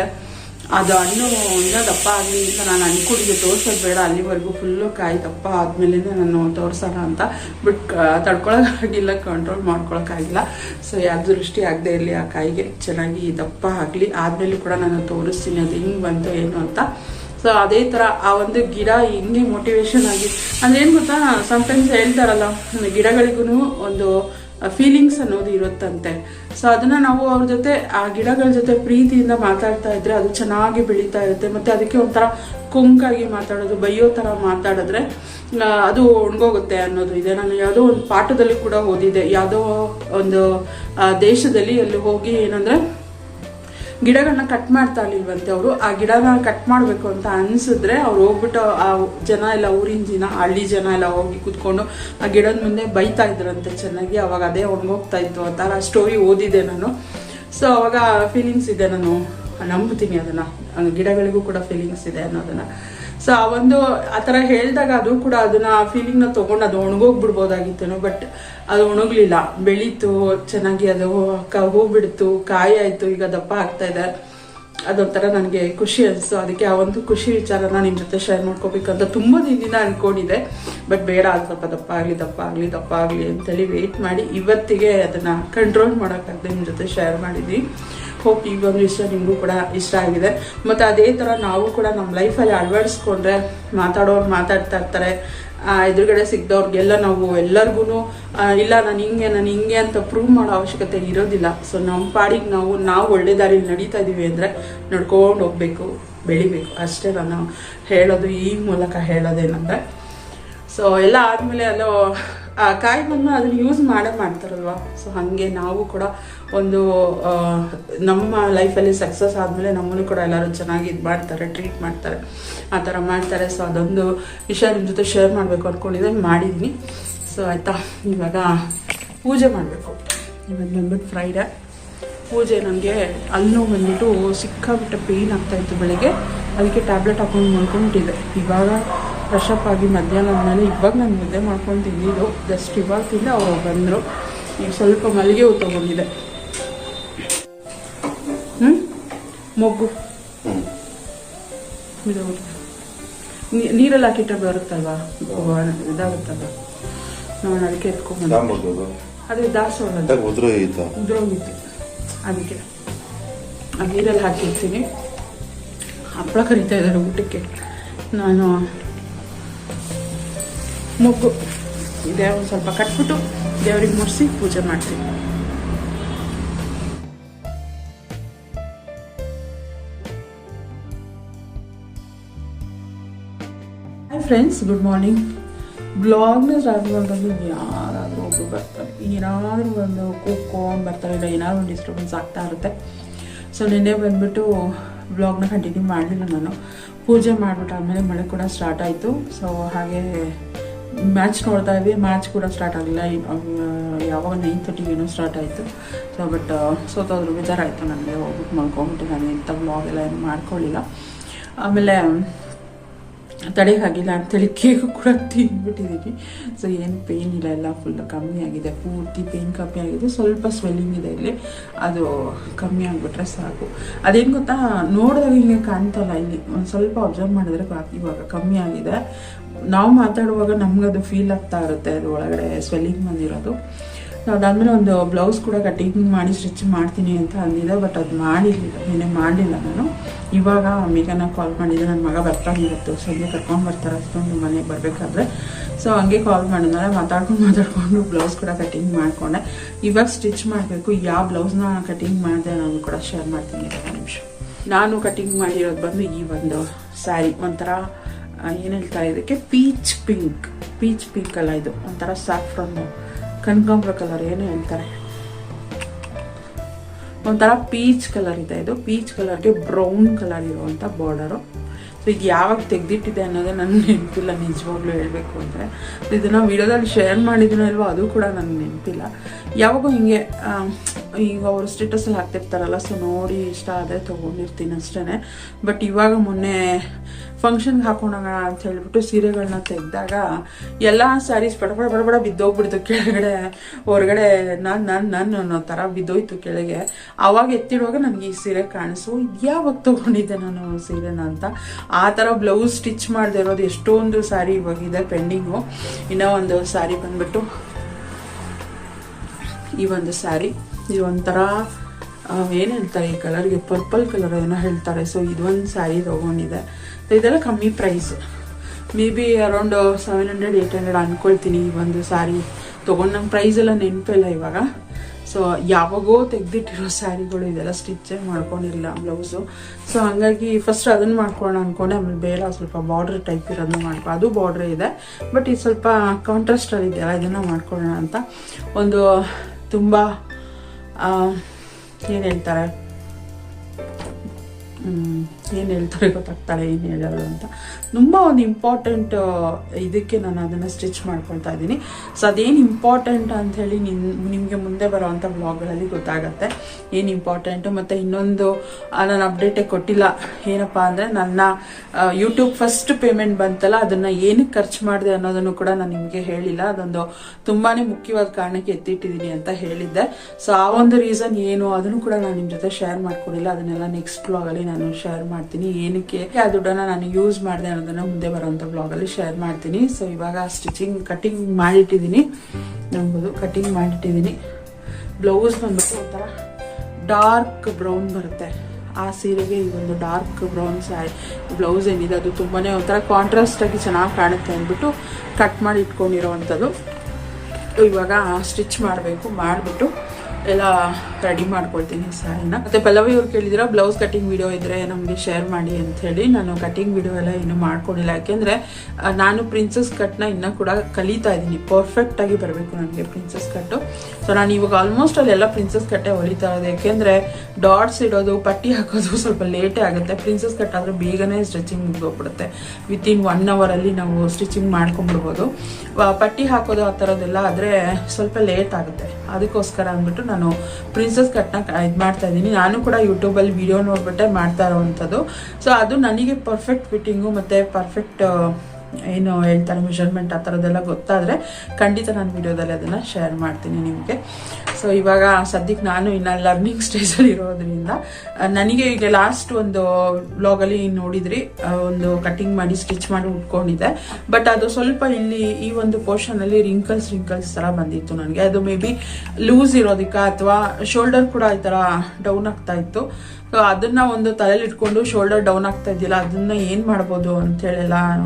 ಅದು ಹಣ್ಣು ಇನ್ನೂ ದಪ್ಪ ಆಗಲಿ ಅಂತ ನಾನು ಅನ್ಕೊಂಡಿದ್ದೆ ತೋರ್ಸೋದು ಬೇಡ, ಅಲ್ಲಿವರೆಗೂ ಫುಲ್ಲು ಕಾಯಿ ದಪ್ಪ ಆದಮೇಲೆ ನಾನು ತೋರಿಸೋಣ ಅಂತ ಬಟ್ ತಡ್ಕೊಳಕ್ಕಾಗಿಲ್ಲ ಕಂಟ್ರೋಲ್ ಮಾಡ್ಕೊಳಕ್ಕಾಗಿಲ್ಲ. ಸೊ ಯಾವ ದೃಷ್ಟಿ ಆಗದೆ ಇರಲಿ ಆ ಕಾಯಿಗೆ, ಚೆನ್ನಾಗಿ ದಪ್ಪ ಆಗಲಿ. ಆದಮೇಲೆ ಕೂಡ ನಾನು ತೋರಿಸ್ತೀನಿ ಅದು ಹಿಂಗೆ ಬಂತು ಏನು ಅಂತ. ಸೊ ಅದೇ ಥರ ಆ ಒಂದು ಗಿಡ ಹೆಂಗೆ ಮೋಟಿವೇಶನ್ ಆಗಿ ಅಂದ್ರೆ ಏನು ಗೊತ್ತಾ? ಸಮ್ಟೈಮ್ಸ್ ಹೇಳ್ತಾರಲ್ಲ ಗಿಡಗಳಿಗೂ ಒಂದು ಫೀಲಿಂಗ್ಸ್ ಅನ್ನೋದು ಇರುತ್ತಂತೆ. ಸೊ ಅದನ್ನ ನಾವು ಅವ್ರ ಜೊತೆ, ಆ ಗಿಡಗಳ ಜೊತೆ ಪ್ರೀತಿಯಿಂದ ಮಾತಾಡ್ತಾ ಇದ್ರೆ ಅದು ಚೆನ್ನಾಗಿ ಬೆಳೀತಾ ಇರುತ್ತೆ. ಮತ್ತೆ ಅದಕ್ಕೆ ಒಂಥರ ಕುಂಕಾಗಿ ಮಾತಾಡೋದು, ಬೈಯೋ ಥರ ಮಾತಾಡಿದ್ರೆ ಅದು ಒಣಗೋಗುತ್ತೆ ಅನ್ನೋದು ಇದೆ. ನಾನು ಯಾವುದೋ ಒಂದು ಪಾಠದಲ್ಲಿ ಕೂಡ ಓದಿದೆ ಯಾವುದೋ ಒಂದು ದೇಶದಲ್ಲಿ ಅಲ್ಲಿ ಹೋಗಿ ಏನಂದ್ರೆ ಗಿಡಗಳನ್ನ ಕಟ್ ಮಾಡ್ತಾ ಇಲ್ವಂತೆ ಅವರು. ಆ ಗಿಡನ ಕಟ್ ಮಾಡಬೇಕು ಅಂತ ಅನ್ಸಿದ್ರೆ ಅವ್ರು ಹೋಗ್ಬಿಟ್ಟು ಆ ಜನ ಎಲ್ಲ ಊರಿನ ಜನ, ಹಳ್ಳಿ ಜನ ಎಲ್ಲ ಹೋಗಿ ಕೂತ್ಕೊಂಡು ಆ ಗಿಡದ ಮುಂದೆ ಬೈತಾ ಇದ್ರಂತೆ ಚೆನ್ನಾಗಿ. ಅವಾಗ ಅದೇ ಒಣಗೋಗ್ತಾ ಇತ್ತು. ಆ ಥರ ಸ್ಟೋರಿ ಓದಿದೆ ನಾನು. ಸೊ ಅವಾಗ ಫೀಲಿಂಗ್ಸ್ ಇದೆ ನಾನು. ನಂಬ್ತೀನಿ ಅದನ್ನ. ಗಿಡಗಳಿಗೂ ಕೂಡ ಫೀಲಿಂಗ್ಸ್ ಇದೆ ಅನ್ನೋದನ್ನ. ಸೊ ಆ ಒಂದು, ಆ ಥರ ಹೇಳಿದಾಗ ಅದು ಕೂಡ ಅದನ್ನ ಆ ಫೀಲಿಂಗ್ನ ತೊಗೊಂಡು ಅದು ಒಣಗೋಗ್ಬಿಡ್ಬೋದಾಗಿತ್ತೇನೋ ಬಟ್ ಅದು ಒಣಗಲಿಲ್ಲ. ಬೆಳೀತು, ಚೆನ್ನಾಗಿ ಅದು ಕ ಹೂ ಬಿಡ್ತು ಕಾಯಿ ಆಯಿತು, ಈಗ ದಪ್ಪ ಆಗ್ತಾ ಇದೆ. ಅದೊಂಥರ ನನಗೆ ಖುಷಿ ಅನಿಸ್ತು ಅದಕ್ಕೆ ಆ ಒಂದು ಖುಷಿ ವಿಚಾರನ ನಿಮ್ಮ ಜೊತೆ ಶೇರ್ ಮಾಡ್ಕೋಬೇಕಂತ ತುಂಬ ದಿನದಿಂದ ಅನ್ಕೊಂಡಿದ್ದೆ. ಬಟ್ ಬೇಡ, ಅದು ಸ್ವಲ್ಪ ದಪ್ಪ ಆಗಲಿ ದಪ್ಪ ಆಗಲಿ ದಪ್ಪ ಆಗಲಿ ಅಂತೇಳಿ ವೆಯ್ಟ್ ಮಾಡಿ ಇವತ್ತಿಗೆ ಅದನ್ನು ಕಂಟ್ರೋಲ್ ಮಾಡೋಕ್ಕಾಗದೆ ನಿಮ್ಮ ಜೊತೆ ಶೇರ್ ಮಾಡಿದ್ವಿ. ಹೋಪ್ ಈ ಒಂದು ವಿಷಯ ನಿಮಗೂ ಕೂಡ ಇಷ್ಟ ಆಗಿದೆ. ಮತ್ತು ಅದೇ ಥರ ನಾವು ಕೂಡ ನಮ್ಮ ಲೈಫಲ್ಲಿ ಅಳವಡಿಸ್ಕೊಂಡ್ರೆ ಮಾತಾಡೋರು ಮಾತಾಡ್ತಾ ಇರ್ತಾರೆ. ಎದುರುಗಡೆ ಸಿಗ್ದವ್ರಿಗೆಲ್ಲ ನಾವು ಎಲ್ಲರಿಗೂ ಇಲ್ಲ, ನಾನು ಹಿಂಗೆ ನಾನು ಹಿಂಗೆ ಅಂತ ಪ್ರೂವ್ ಮಾಡೋ ಅವಶ್ಯಕತೆ ಇರೋದಿಲ್ಲ. ಸೊ ನಮ್ಮ ಪಾಡಿಗೆ ನಾವು ನಾವು ಒಳ್ಳೆ ದಾರಿಲಿ ನಡೀತಾ ಇದ್ದೀವಿ ಅಂದರೆ ನಡ್ಕೊಂಡು ಹೋಗ್ಬೇಕು, ಬೆಳಿಬೇಕು. ಅಷ್ಟೇ ನಾನು ಹೇಳೋದು ಈ ಮೂಲಕ ಹೇಳೋದೇನಂದರೆ. ಸೊ ಎಲ್ಲ ಆದಮೇಲೆ ಅಲ್ಲೋ ಆ ಕಾಯಿ ಬಂದು ಅದನ್ನ ಯೂಸ್ ಮಾಡೇ, ಮಾಡ್ತಾರಲ್ವ? ಸೊ ಹಾಗೆ ನಾವು ಕೂಡ ಒಂದು ನಮ್ಮ ಲೈಫಲ್ಲಿ ಸಕ್ಸಸ್ ಆದಮೇಲೆ ನಮ್ಮನ್ನು ಕೂಡ ಎಲ್ಲರೂ ಚೆನ್ನಾಗಿ ಇದು ಮಾಡ್ತಾರೆ ಟ್ರೀಟ್ ಮಾಡ್ತಾರೆ, ಆ ಥರ ಮಾಡ್ತಾರೆ. ಸೊ ಅದೊಂದು ವಿಷಯ ನಿಮ್ಮ ಜೊತೆ ಶೇರ್ ಮಾಡಬೇಕು ಅಂದ್ಕೊಂಡಿದ್ದೆ ಮಾಡಿದ್ದೀನಿ ಸೊ ಆಯಿತಾ? ಇವಾಗ ಪೂಜೆ ಮಾಡಬೇಕು. ಇವತ್ತು ಬಂದ್ಬಿಟ್ಟು ಫ್ರೈಡೇ ಪೂಜೆ ನನಗೆ ಅಲ್ಲೂ ಬಂದ್ಬಿಟ್ಟು ಸಿಕ್ಕಾಬಿಟ್ಟೆ ಪೇಯ್ನ್ ಆಗ್ತಾಯಿತ್ತು ಬೆಳಗ್ಗೆ. ಅದಕ್ಕೆ ಟ್ಯಾಬ್ಲೆಟ್ ಹಾಕೊಂಡು ಮಲ್ಕೊಂಬಿಟ್ಟಿದ್ದೆ ಇವಾಗ ಫ್ರೆಶ್ ಅಪ್ ಆಗಿ ಮಧ್ಯಾಹ್ನ ಆದಮೇಲೆ ಇವಾಗ ನಾನು ಮುದ್ದೆ ಮಾಡ್ಕೊಂಡು ತಿಂದಿದ್ದು ಜಸ್ಟ್ ಇವಾಗ ತಿಂದು ಅವರು ಬಂದರು. ಈಗ ಸ್ವಲ್ಪ ಮಲ್ಲಿಗೆ ಹೂ ತೊಗೊಂಡಿದ್ದೆ ಹ್ಞೂ ಮೊಗ್ಗು. ಇದು ನೀರಲ್ಲಿ ಹಾಕಿಟ್ರೆ ಬರುತ್ತಲ್ವಾ? ಇದಾಗುತ್ತಲ್ವ? ನಾನು ಅದಕ್ಕೆ ಎತ್ಕೊಂಡು ಅದೇ ದಾಸವಾಳ ಉದ್ರೋಗಿತ್ತು. ಅದಕ್ಕೆ. ಆ ನೀರಲ್ಲಿ ಹಾಕಿರ್ತೀನಿ. ಹಪ್ಪಳ ಕರಿತಾ ಇದ್ದಾರೆ ಊಟಕ್ಕೆ. ನಾನು ಮೊಗ್ಗು. ಇದೆ, ಒಂದು ಸ್ವಲ್ಪ ಕಟ್ಬಿಟ್ಟು ದೇವ್ರಿಗೆ ಮುಡಿಸಿ ಪೂಜೆ ಮಾಡ್ತೀನಿ ಹಾಯ್ ಫ್ರೆಂಡ್ಸ್ ಗುಡ್ ಮಾರ್ನಿಂಗ್ ಬ್ಲಾಗ್ನ ಸ್ಟಾರ್ಟ್ ಮಾಡೋದು ಯಾರಾದರೂ ಒಬ್ಬರು ಬರ್ತಾರೆ. ಏನಾದರೂ ಒಂದು ಕೂತ್ಕೊಂಡು ಬರ್ತಾರೆ, ಇಲ್ಲ ಏನಾದರೂ ಒಂದು ಡಿಸ್ಟರ್ಬೆನ್ಸ್ ಆಗ್ತಾ ಇರುತ್ತೆ. ಸೊ ನಿನ್ನೆ ಬಂದ್ಬಿಟ್ಟು ಬ್ಲಾಗ್ನ ಕಂಟಿನ್ಯೂ ಮಾಡಲಿಲ್ಲ ನಾನು. ಪೂಜೆ ಮಾಡಿಬಿಟ್ಟು ಆಮೇಲೆ ಮಳೆ ಕೂಡ ಸ್ಟಾರ್ಟ್ ಆಯಿತು. ಸೊ ಹಾಗೆ ಮ್ಯಾಚ್ ನೋಡ್ತಾ ಇದ್ವಿ. ಮ್ಯಾಚ್ ಕೂಡ ಸ್ಟಾರ್ಟ್ ಆಗಲಿಲ್ಲ. ಯಾವಾಗ ನೈನ್ ತರ್ಟಿಗೆ ಏನೋ ಸ್ಟಾರ್ಟ್ ಆಯಿತು. ಸೊ ಬಟ್ ಸೋತಾದ್ರು ಬೇಜಾರಾಯಿತು. ನನಗೆ ಹೋಗ್ಬಿಟ್ಟು ಮಲ್ಕೊಂಬಿಟ್ಟು ನಾನು ಇಂಥ ಬ್ಲಾಗ್ ಎಲ್ಲ ಏನು ಮಾಡ್ಕೊಳ್ಳಿಲ್ಲ. ಆಮೇಲೆ ತಡೆಗೆ ಆಗಿಲ್ಲ ಅಂತೇಳಿ ಕೇಕು ಕೂಡ ತಿಂದ್ಬಿಟ್ಟಿದ್ದೀನಿ ಸೊ ಏನು ಪೇಯ್ನ್ ಇಲ್ಲ, ಎಲ್ಲ ಫುಲ್ ಕಮ್ಮಿ ಆಗಿದೆ. ಪೂರ್ತಿ ಪೇಯ್ನ್ ಕಮ್ಮಿ ಆಗಿದೆ. ಸ್ವಲ್ಪ ಸ್ವೆಲ್ಲಿಂಗ್ ಇದೆ ಇಲ್ಲಿ. ಅದು ಕಮ್ಮಿ ಆಗಿಬಿಟ್ರೆ ಸಾಕು. ಅದೇನು ಗೊತ್ತಾ? ನೋಡಿದಾಗ ಹಿಂಗೆ ಕಾಣ್ತಲ್ಲ ಇಲ್ಲಿ. ಒಂದು ಸ್ವಲ್ಪ ಅಬ್ಸರ್ವ್ ಮಾಡಿದ್ರೆ ಇವಾಗ ಕಮ್ಮಿ ಆಗಿದೆ. ನಾವು ಮಾತಾಡುವಾಗ ನಮ್ಗದು ಫೀಲ್ ಆಗ್ತಾ ಇರುತ್ತೆ ಅದು ಒಳಗಡೆ ಸ್ವೆಲ್ಲಿಂಗ್ ಬಂದಿರೋದು. ಅದಾದಮೇಲೆ ಒಂದು ಬ್ಲೌಸ್ ಕೂಡ ಕಟ್ಟಿಂಗ್ ಮಾಡಿ ಸ್ಟಿಚ್ ಮಾಡ್ತೀನಿ ಅಂತ ಅಂದಿದ್ದೆ ಬಟ್ ಅದು ಮಾಡಿಲ್ಲ ನಿನ್ನೆ ಮಾಡಲಿಲ್ಲ ನಾನು. ಇವಾಗ ಮೇಘನ ಕಾಲ್ ಮಾಡಿದ್ದೆ ನನ್ನ ಮಗ ಬರ್ತಾನೆ ಇವತ್ತು ಸಂಜೆ ಕರ್ಕೊಂಡು ಬರ್ತಾರೆ, ಅಷ್ಟೊಂದು ಮನೆಗೆ ಬರಬೇಕಾದ್ರೆ. ಸೊ ಹಂಗೆ ಕಾಲ್ ಮಾಡಿದ್ಮೇಲೆ ಮಾತಾಡ್ಕೊಂಡು ಮಾತಾಡ್ಕೊಂಡು ಬ್ಲೌಸ್ ಕೂಡ ಕಟ್ಟಿಂಗ್ ಮಾಡಿಕೊಂಡೆ. ಇವಾಗ ಸ್ಟಿಚ್ ಮಾಡಬೇಕು, ಯಾವ ಬ್ಲೌಸ್ನ ಕಟ್ಟಿಂಗ್ ಮಾಡಿದೆ ನಾನು ಕೂಡ ಶೇರ್ ಮಾಡ್ತೀನಿ ನಿಮಿಷ. ನಾನು ಕಟ್ಟಿಂಗ್ ಮಾಡಿರೋದು ಬಂದು ಈ ಒಂದು ಸ್ಯಾರಿ ಒಂಥರ ಏನು ಹೇಳ್ತಾರೆ ಇದಕ್ಕೆ? ಪೀಚ್ ಪಿಂಕ್ ಪೀಚ್ ಪಿಂಕ್ ಅಲ್ಲ ಇದು, ಒಂಥರ ಸ್ಯಾಫ್ರನ್ ಕನಕಾಂಬ್ರ ಕಲರ್ ಏನು ಹೇಳ್ತಾರೆ. ಒಂಥರ ಪೀಚ್ ಕಲರ್ ಇದೆ ಇದು. ಪೀಚ್ ಕಲರ್ಗೆ ಬ್ರೌನ್ ಕಲರ್ ಇರುವಂಥ ಬಾರ್ಡರು ಸೊ ಇದು ಯಾವಾಗ ತೆಗೆದಿಟ್ಟಿದೆ ಅನ್ನೋದೇ ನನಗೆ ನೆನಪಿಲ್ಲ, ನಿಜವಾಗ್ಲೂ ಹೇಳಬೇಕು ಅಂದರೆ. ಇದನ್ನು ವಿಡಿಯೋದಲ್ಲಿ ಶೇರ್ ಮಾಡಿದ್ದೀನೋ ಇಲ್ವೋ ಅದು ಕೂಡ ನನಗೆ ನೆನಪಿಲ್ಲ. ಯಾವಾಗೂ ಹಿಂಗೆ ಈಗ ಅವರು ಸ್ಟೇಟಸಲ್ಲಿ ಹಾಕ್ತಿರ್ತಾರಲ್ಲ ಸೊ ನೋಡಿ ಇಷ್ಟ ಆದರೆ ತೊಗೊಂಡಿರ್ತೀನಿ ಅಷ್ಟೇ ಬಟ್ ಇವಾಗ ಮೊನ್ನೆ ಫಂಕ್ಷನ್ಗೆ ಹಾಕೋಣ ಅಂತ ಹೇಳಿಬಿಟ್ಟು ಸೀರೆಗಳನ್ನ ತೆಗೆದಾಗ ಎಲ್ಲ ಸ್ಯಾರೀಸ್ ಬಡ ಬಡ ಬಡ ಬಡ ಬಿದ್ದೋಗ್ಬಿಡ್ತು ಕೆಳಗಡೆ. ಹೊರಗಡೆ ನಾನು ನಾನು ನಾನು ಅನ್ನೋ ಥರ ಬಿದ್ದೋಯ್ತು ಕೆಳಗೆ. ಆವಾಗ ಎತ್ತಿಡುವಾಗ ನನಗೆ ಈ ಸೀರೆ ಕಾಣಿಸು. ಯಾವಾಗ ತೊಗೊಂಡಿದ್ದೆ ನಾನು ಸೀರೆನ ಅಂತ. ಆ ಥರ ಬ್ಲೌಸ್ ಸ್ಟಿಚ್ ಮಾಡದೇ ಇರೋದು ಎಷ್ಟೊಂದು ಸ್ಯಾರಿ ಇವಾಗಿದೆ ಪೆಂಡಿಂಗು ಇನ್ನೂ ಒಂದು ಸ್ಯಾರಿ ಬಂದ್ಬಿಟ್ಟು ಈ ಒಂದು ಸ್ಯಾರಿ ಇದು ಒಂಥರ ಏನು ಹೇಳ್ತಾರೆ ಈ ಕಲರ್ಗೆ ಪರ್ಪಲ್ ಕಲರ್ ಏನೋ ಹೇಳ್ತಾರೆ. ಸೊ ಇದೊಂದು ಸ್ಯಾರಿ ತೊಗೊಂಡಿದೆ. ಸೊ ಇದೆಲ್ಲ ಕಮ್ಮಿ price maybe around seven hundred eight hundred ಅಂದ್ಕೊಳ್ತೀನಿ ಈ ಒಂದು ಸ್ಯಾರಿ ತೊಗೊಂಡು ನಂಗೆ ಪ್ರೈಸ್ ಎಲ್ಲ ನೆನಪಿಲ್ಲ ಇವಾಗ. ಸೊ ಯಾವಾಗೋ ತೆಗೆದಿಟ್ಟಿರೋ ಸ್ಯಾರಿಗಳು ಇದೆಲ್ಲ ಸ್ಟಿಚ್ಚೇ ಮಾಡ್ಕೊಂಡಿರಲಿಲ್ಲ ಬ್ಲೌಸು ಸೊ ಹಂಗಾಗಿ ಫಸ್ಟ್ ಅದನ್ನು ಮಾಡ್ಕೊಳ್ಳೋಣ ಅಂದ್ಕೊಂಡೆ ಆಮೇಲೆ ಬೇಡ, ಸ್ವಲ್ಪ ಬಾರ್ಡ್ರ್ ಟೈಪ್ ಇರೋದನ್ನ ಮಾಡ್ಕೊ. ಅದು ಬಾರ್ಡ್ರ್ ಇದೆ. ಬಟ್ ಇದು ಸ್ವಲ್ಪ ಕಾಂಟ್ರಾಸ್ಟಲ್ಲಿ ಇದೆಯಲ್ಲ, ಇದನ್ನು ಮಾಡ್ಕೊಳ್ಳೋಣ ಅಂತ. ಒಂದು ತುಂಬ ಏನು ಹೇಳ್ತಾರೆ ಏನು ಹೇಳ್ತಾರೆ ಗೊತ್ತಾಗ್ತಾರೆ, ಏನು ಹೇಳೋದು ಅಂತ. ತುಂಬ ಒಂದು ಇಂಪಾರ್ಟೆಂಟ್ ಇದಕ್ಕೆ ನಾನು ಅದನ್ನು ಸ್ಟಿಚ್ ಮಾಡ್ಕೊಳ್ತಾ ಇದ್ದೀನಿ. ಸೊ ಅದೇನು ಇಂಪಾರ್ಟೆಂಟ್ ಅಂಥೇಳಿ ನಿನ್, ನಿಮಗೆ ಮುಂದೆ ಬರೋವಂಥ ಬ್ಲಾಗ್ಗಳಲ್ಲಿ ಗೊತ್ತಾಗತ್ತೆ. ಏನು ಇಂಪಾರ್ಟೆಂಟು ಮತ್ತು ಇನ್ನೊಂದು ನಾನು ಅಪ್ಡೇಟೇ ಕೊಟ್ಟಿಲ್ಲ. ಏನಪ್ಪ ಅಂದರೆ, ನನ್ನ ಯೂಟ್ಯೂಬ್ ಫಸ್ಟ್ ಪೇಮೆಂಟ್ ಬಂತಲ್ಲ, ಅದನ್ನು ಏನಕ್ಕೆ ಖರ್ಚು ಮಾಡಿದೆ ಅನ್ನೋದನ್ನು ಕೂಡ ನಾನು ನಿಮಗೆ ಹೇಳಿಲ್ಲ. ಅದೊಂದು ತುಂಬಾ ಮುಖ್ಯವಾದ ಕಾರಣಕ್ಕೆ ಎತ್ತಿಟ್ಟಿದ್ದೀನಿ ಅಂತ ಹೇಳಿದ್ದೆ. ಸೊ ಆ ಒಂದು ರೀಸನ್ ಏನು, ಅದನ್ನು ಕೂಡ ನಾನು ನಿಮ್ಮ ಜೊತೆ ಶೇರ್ ಮಾಡ್ಕೊಂಡಿಲ್ಲ. ಅದನ್ನೆಲ್ಲ ನೆಕ್ಸ್ಟ್ ಬ್ಲಾಗಲ್ಲಿ ನಾನು ಶೇರ್ ಮಾಡ್ತೀನಿ, ಏನಕ್ಕೆ? ಆ ದುಡ್ಡನ್ನ ನಾನು ಯೂಸ್ ಮಾಡಿದೆ ಅನ್ನೋದನ್ನ ಮುಂದೆ ಬರುವಂತ ಬ್ಲಾಗ್ ಅಲ್ಲಿ ಶೇರ್ ಮಾಡ್ತೀನಿ. ಸೊ ಇವಾಗ ಸ್ಟಿಚಿಂಗ್ ಕಟಿಂಗ್ ಮಾಡಿಟ್ಟಿದ್ದೀನಿ. ನಂಬುದು ಕಟಿಂಗ್ ಮಾಡಿಟ್ಟಿದ್ದೀನಿ. ಬ್ಲೌಸ್ ಬಂದ್ಬಿಟ್ಟು ಒಂಥರ ಡಾರ್ಕ್ ಬ್ರೌನ್ ಬರುತ್ತೆ. ಆ ಸೀರೆಗೆ ಈ ಒಂದು ಡಾರ್ಕ್ ಬ್ರೌನ್ ಸ್ಯಾರಿ ಬ್ಲೌಸ್ ಏನಿದೆ, ಅದು ತುಂಬಾ ಒಂಥರ ಕಾಂಟ್ರಾಸ್ಟ್ ಆಗಿ ಚೆನ್ನಾಗಿ ಕಾಣುತ್ತೆ ಅಂದ್ಬಿಟ್ಟು ಕಟ್ ಮಾಡಿ ಇಟ್ಕೊಂಡಿರೋವಂಥದ್ದು. ಇವಾಗ ಸ್ಟಿಚ್ ಮಾಡಬೇಕು, ಮಾಡಿಬಿಟ್ಟು ಎಲ್ಲ ರೆಡಿ ಮಾಡ್ಕೊಳ್ತೀನಿ ಸ್ಯಾರಿನ ಮತ್ತೆ ಪಲ್ಲವಿ ಅವ್ರು ಕೇಳಿದಿರ, ಬ್ಲೌಸ್ ಕಟಿಂಗ್ ವಿಡಿಯೋ ಇದ್ರೆ ನಮಗೆ ಶೇರ್ ಮಾಡಿ ಅಂತ ಹೇಳಿ ನಾನು ಕಟಿಂಗ್ ವಿಡಿಯೋ ಎಲ್ಲ ಇನ್ನೂ ಮಾಡ್ಕೊಂಡಿಲ್ಲ. ಯಾಕೆಂದ್ರೆ ನಾನು ಪ್ರಿನ್ಸಸ್ ಕಟ್ನ ಇನ್ನೂ ಕೂಡ ಕಲಿತಾ ಇದ್ದೀನಿ. ಪರ್ಫೆಕ್ಟ್ ಆಗಿ ಬರಬೇಕು ನನಗೆ ಪ್ರಿನ್ಸಸ್ ಕಟ್ಟು ಸೊ ನಾನು ಇವಾಗ ಆಲ್ಮೋಸ್ಟ್ ಅಲ್ಲೆಲ್ಲ ಪ್ರಿನ್ಸಸ್ ಕಟ್ಟೆ ಹೊಲಿತಾ ಇರೋದು. ಯಾಕೆಂದ್ರೆ ಡಾಟ್ಸ್ ಇಡೋದು, ಪಟ್ಟಿ ಹಾಕೋದು ಸ್ವಲ್ಪ ಲೇಟೇ ಆಗುತ್ತೆ. ಪ್ರಿನ್ಸಸ್ ಕಟ್ ಆದ್ರೆ ಬೇಗನೆ ಸ್ಟಿಚಿಂಗ್ ಮುಗಿದೋಗ್ಬಿಡುತ್ತೆ ಇನ್ ಒನ್ ಅವರಲ್ಲಿ ನಾವು ಸ್ಟಿಚಿಂಗ್ ಮಾಡ್ಕೊಂಡ್ಬಿಡ್ಬೋದು. ಪಟ್ಟಿ ಹಾಕೋದು ಆ ಥರದ್ದೆಲ್ಲ ಆದರೆ ಸ್ವಲ್ಪ ಲೇಟ್ ಆಗುತ್ತೆ. ಅದಕ್ಕೋಸ್ಕರ ಅಂದ್ಬಿಟ್ಟು ನಾನು ಪ್ರಿನ್ಸಸ್ ಕಟ್ನ ಇದು ಮಾಡ್ತಾ ಇದ್ದೀನಿ. ನಾನು ಕೂಡ ಯೂಟ್ಯೂಬಲ್ಲಿ ವಿಡಿಯೋ ನೋಡ್ಬಿಟ್ಟೆ ಮಾಡ್ತಾ ಇರೋವಂಥದ್ದು. ಸೊ ಅದು ನನಗೆ ಪರ್ಫೆಕ್ಟ್ ಫಿಟ್ಟಿಂಗು ಮತ್ತು ಪರ್ಫೆಕ್ಟ್ ಏನು ಹೇಳ್ತಾರೆ ಮೆಷರ್ಮೆಂಟ್ ಆ ಥರದ್ದೆಲ್ಲ ಗೊತ್ತಾದರೆ ಖಂಡಿತ ನಾನು ವಿಡಿಯೋದಲ್ಲಿ ಅದನ್ನು ಶೇರ್ ಮಾಡ್ತೀನಿ ನಿಮಗೆ. ಸೊ ಇವಾಗ ಸದ್ಯಕ್ಕೆ ನಾನು ಇನ್ನು ಲರ್ನಿಂಗ್ ಸ್ಟೇಜಲ್ಲಿ ಇರೋದ್ರಿಂದ ನನಗೆ ಈಗ ಲಾಸ್ಟ್ ಒಂದು ಬ್ಲಾಗಲ್ಲಿ ನೋಡಿದ್ರಿ ಒಂದು ಕಟಿಂಗ್ ಮಾಡಿ ಸ್ಟಿಚ್ ಮಾಡಿ ಉಟ್ಕೊಂಡಿದ್ದೆ. ಬಟ್ ಅದು ಸ್ವಲ್ಪ ಇಲ್ಲಿ ಈ ಒಂದು ಪೋರ್ಷನಲ್ಲಿ ರಿಂಕಲ್ಸ್ ರಿಂಕಲ್ಸ್ ಥರ ಬಂದಿತ್ತು ನನಗೆ. ಅದು ಮೇ ಬಿ ಲೂಸ್ ಇರೋದಕ್ಕೆ ಅಥವಾ ಶೋಲ್ಡರ್ ಕೂಡ ಈ ಥರ ಡೌನ್ ಆಗ್ತಾ ಇತ್ತು. ಸೊ ಅದನ್ನ ಒಂದು ತಲೆಯಲ್ಲಿ ಇಟ್ಕೊಂಡು ಶೋಲ್ಡರ್ ಡೌನ್ ಆಗ್ತಾ ಇದೆಯಲ್ಲ, ಅದನ್ನ ಏನ್ ಮಾಡ್ಬೋದು ಅಂತ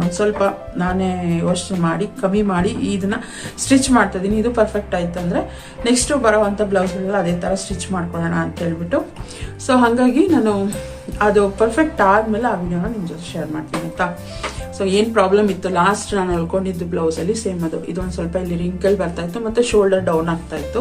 ಒಂದು ಸ್ವಲ್ಪ ನಾನೇ ಯೋಚನೆ ಮಾಡಿ, ಕಮ್ಮಿ ಮಾಡಿ ಇದನ್ನ ಸ್ಟಿಚ್ ಮಾಡ್ತಾ ಇದೀನಿ ಇದು ಪರ್ಫೆಕ್ಟ್ ಆಯ್ತು ಅಂದ್ರೆ ನೆಕ್ಸ್ಟ್ ಬರೋವಂಥ ಬ್ಲೌಸ್ಗಳೆಲ್ಲ ಅದೇ ತರ ಸ್ಟಿಚ್ ಮಾಡ್ಕೊಳ್ಳೋಣ ಅಂತ ಹೇಳ್ಬಿಟ್ಟು. ಸೊ ಹಾಗಾಗಿ ನಾನು ಅದು ಪರ್ಫೆಕ್ಟ್ ಆದ್ಮೇಲೆ ಆ ವಿಡಿಯೋನ ನಿಮ್ ಜೊತೆ ಶೇರ್ ಮಾಡ್ತೀನಿ ಅಂತ ಸೊ ಏನ್ ಪ್ರಾಬ್ಲಮ್ ಇತ್ತು? ಲಾಸ್ಟ್ ನಾನು ಹೊಲ್ಕೊಂಡಿದ್ದು ಬ್ಲೌಸ್ ಅಲ್ಲಿ ಸೇಮ್ ಅದು. ಇದೊಂದು ಸ್ವಲ್ಪ ಇಲ್ಲಿ ರಿಂಕಲ್ ಬರ್ತಾ ಇತ್ತು ಮತ್ತೆ ಶೋಲ್ಡರ್ ಡೌನ್ ಆಗ್ತಾ ಇತ್ತು.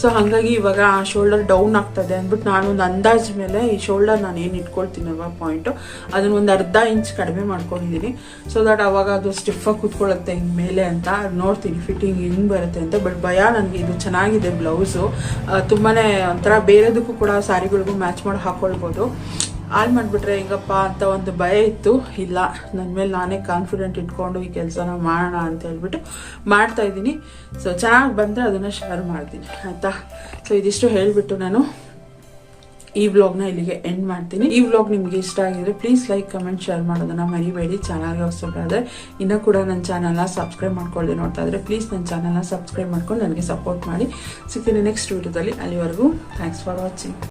ಸೊ ಹಾಗಾಗಿ ಇವಾಗ ಆ ಶೋಲ್ಡರ್ ಡೌನ್ ಆಗ್ತಾ ಇದೆ ಅಂದ್ಬಿಟ್ಟು ನಾನು ಒಂದು ಅಂದಾಜ್ ಮೇಲೆ ಈ ಶೋಲ್ಡರ್ ನಾನು ಏನು ಇಟ್ಕೊಳ್ತೀನಲ್ವ ಪಾಯಿಂಟ್ ಅದನ್ನ ಒಂದು ಅರ್ಧ ಇಂಚ್ ಕಡಿಮೆ ಮಾಡ್ಕೊಂಡಿದ್ದೀನಿ ಸೊ ದಟ್ ಅವಾಗ ಅದು ಸ್ಟಿಫಾಗಿ ಕೂತ್ಕೊಳ್ಳುತ್ತೆ ಹಿಂಗೆ ಮೇಲೆ ಅಂತ ನೋಡ್ತೀನಿ ಫಿಟ್ಟಿಂಗ್ ಹೆಂಗ್ ಬರುತ್ತೆ ಅಂತ. ಬಟ್ ಭಯ ನನಗೆ ಇದು ಚೆನ್ನಾಗಿದೆ ಬ್ಲೌಸು ತುಂಬಾನೇ ಒಂಥರ ಬೇರೆದಕ್ಕೂ ಕೂಡ ಸ್ಯಾರಿಗಳಿಗೂ ಮ್ಯಾಚ್ ಮಾಡಿ ಹಾಕೊಳ್ಬೋದು. ಹಾಳು ಮಾಡಿಬಿಟ್ರೆ ಹೆಂಗಪ್ಪ ಅಂತ ಒಂದು ಭಯ ಇತ್ತು. ಇಲ್ಲ ನನ್ನ ಮೇಲೆ ನಾನೇ ಕಾನ್ಫಿಡೆಂಟ್ ಇಟ್ಕೊಂಡು ಈ ಕೆಲಸನ ಮಾಡೋಣ ಅಂತ ಹೇಳ್ಬಿಟ್ಟು ಮಾಡ್ತಾ ಇದ್ದೀನಿ. ಸೊ ಚೆನ್ನಾಗಿ ಬಂದರೆ ಅದನ್ನು ಶೇರ್ ಮಾಡ್ತೀನಿ, ಆಯಿತಾ? ಸೊ ಇದಿಷ್ಟು ಹೇಳಿಬಿಟ್ಟು ನಾನು ಈ ವ್ಲಾಗ್ನ ಇಲ್ಲಿಗೆ ಎಂಡ್ ಮಾಡ್ತೀನಿ. ಈ ವ್ಲಾಗ್ ನಿಮಗೆ ಇಷ್ಟ ಆಗಿದ್ರೆ ಪ್ಲೀಸ್ ಲೈಕ್ ಕಮೆಂಟ್ ಶೇರ್ ಮಾಡೋದನ್ನ ಮರಿಬೇಡಿ. ಚಾನಲ್ಗೆ ಹೊಸಬರಾದ್ರೆ ಇನ್ನೂ ಕೂಡ ನನ್ನ ಚಾನಲ್ನ ಸಬ್ಸ್ಕ್ರೈಬ್ ಮಾಡ್ಕೊಳ್ಳಿ ನೋಡ್ತಾ ಇದ್ರೆ ಪ್ಲೀಸ್ ನನ್ನ ಚಾನಲ್ನ ಸಬ್ಸ್ಕ್ರೈಬ್ ಮಾಡ್ಕೊಂಡು ನನಗೆ ಸಪೋರ್ಟ್ ಮಾಡಿ. ಸಿಗ್ತೀನಿ ನೆಕ್ಸ್ಟ್ ವೀಡಿಯೋದಲ್ಲಿ ಅಲ್ಲಿವರೆಗೂ ಥ್ಯಾಂಕ್ಸ್ ಫಾರ್ ವಾಚಿಂಗ್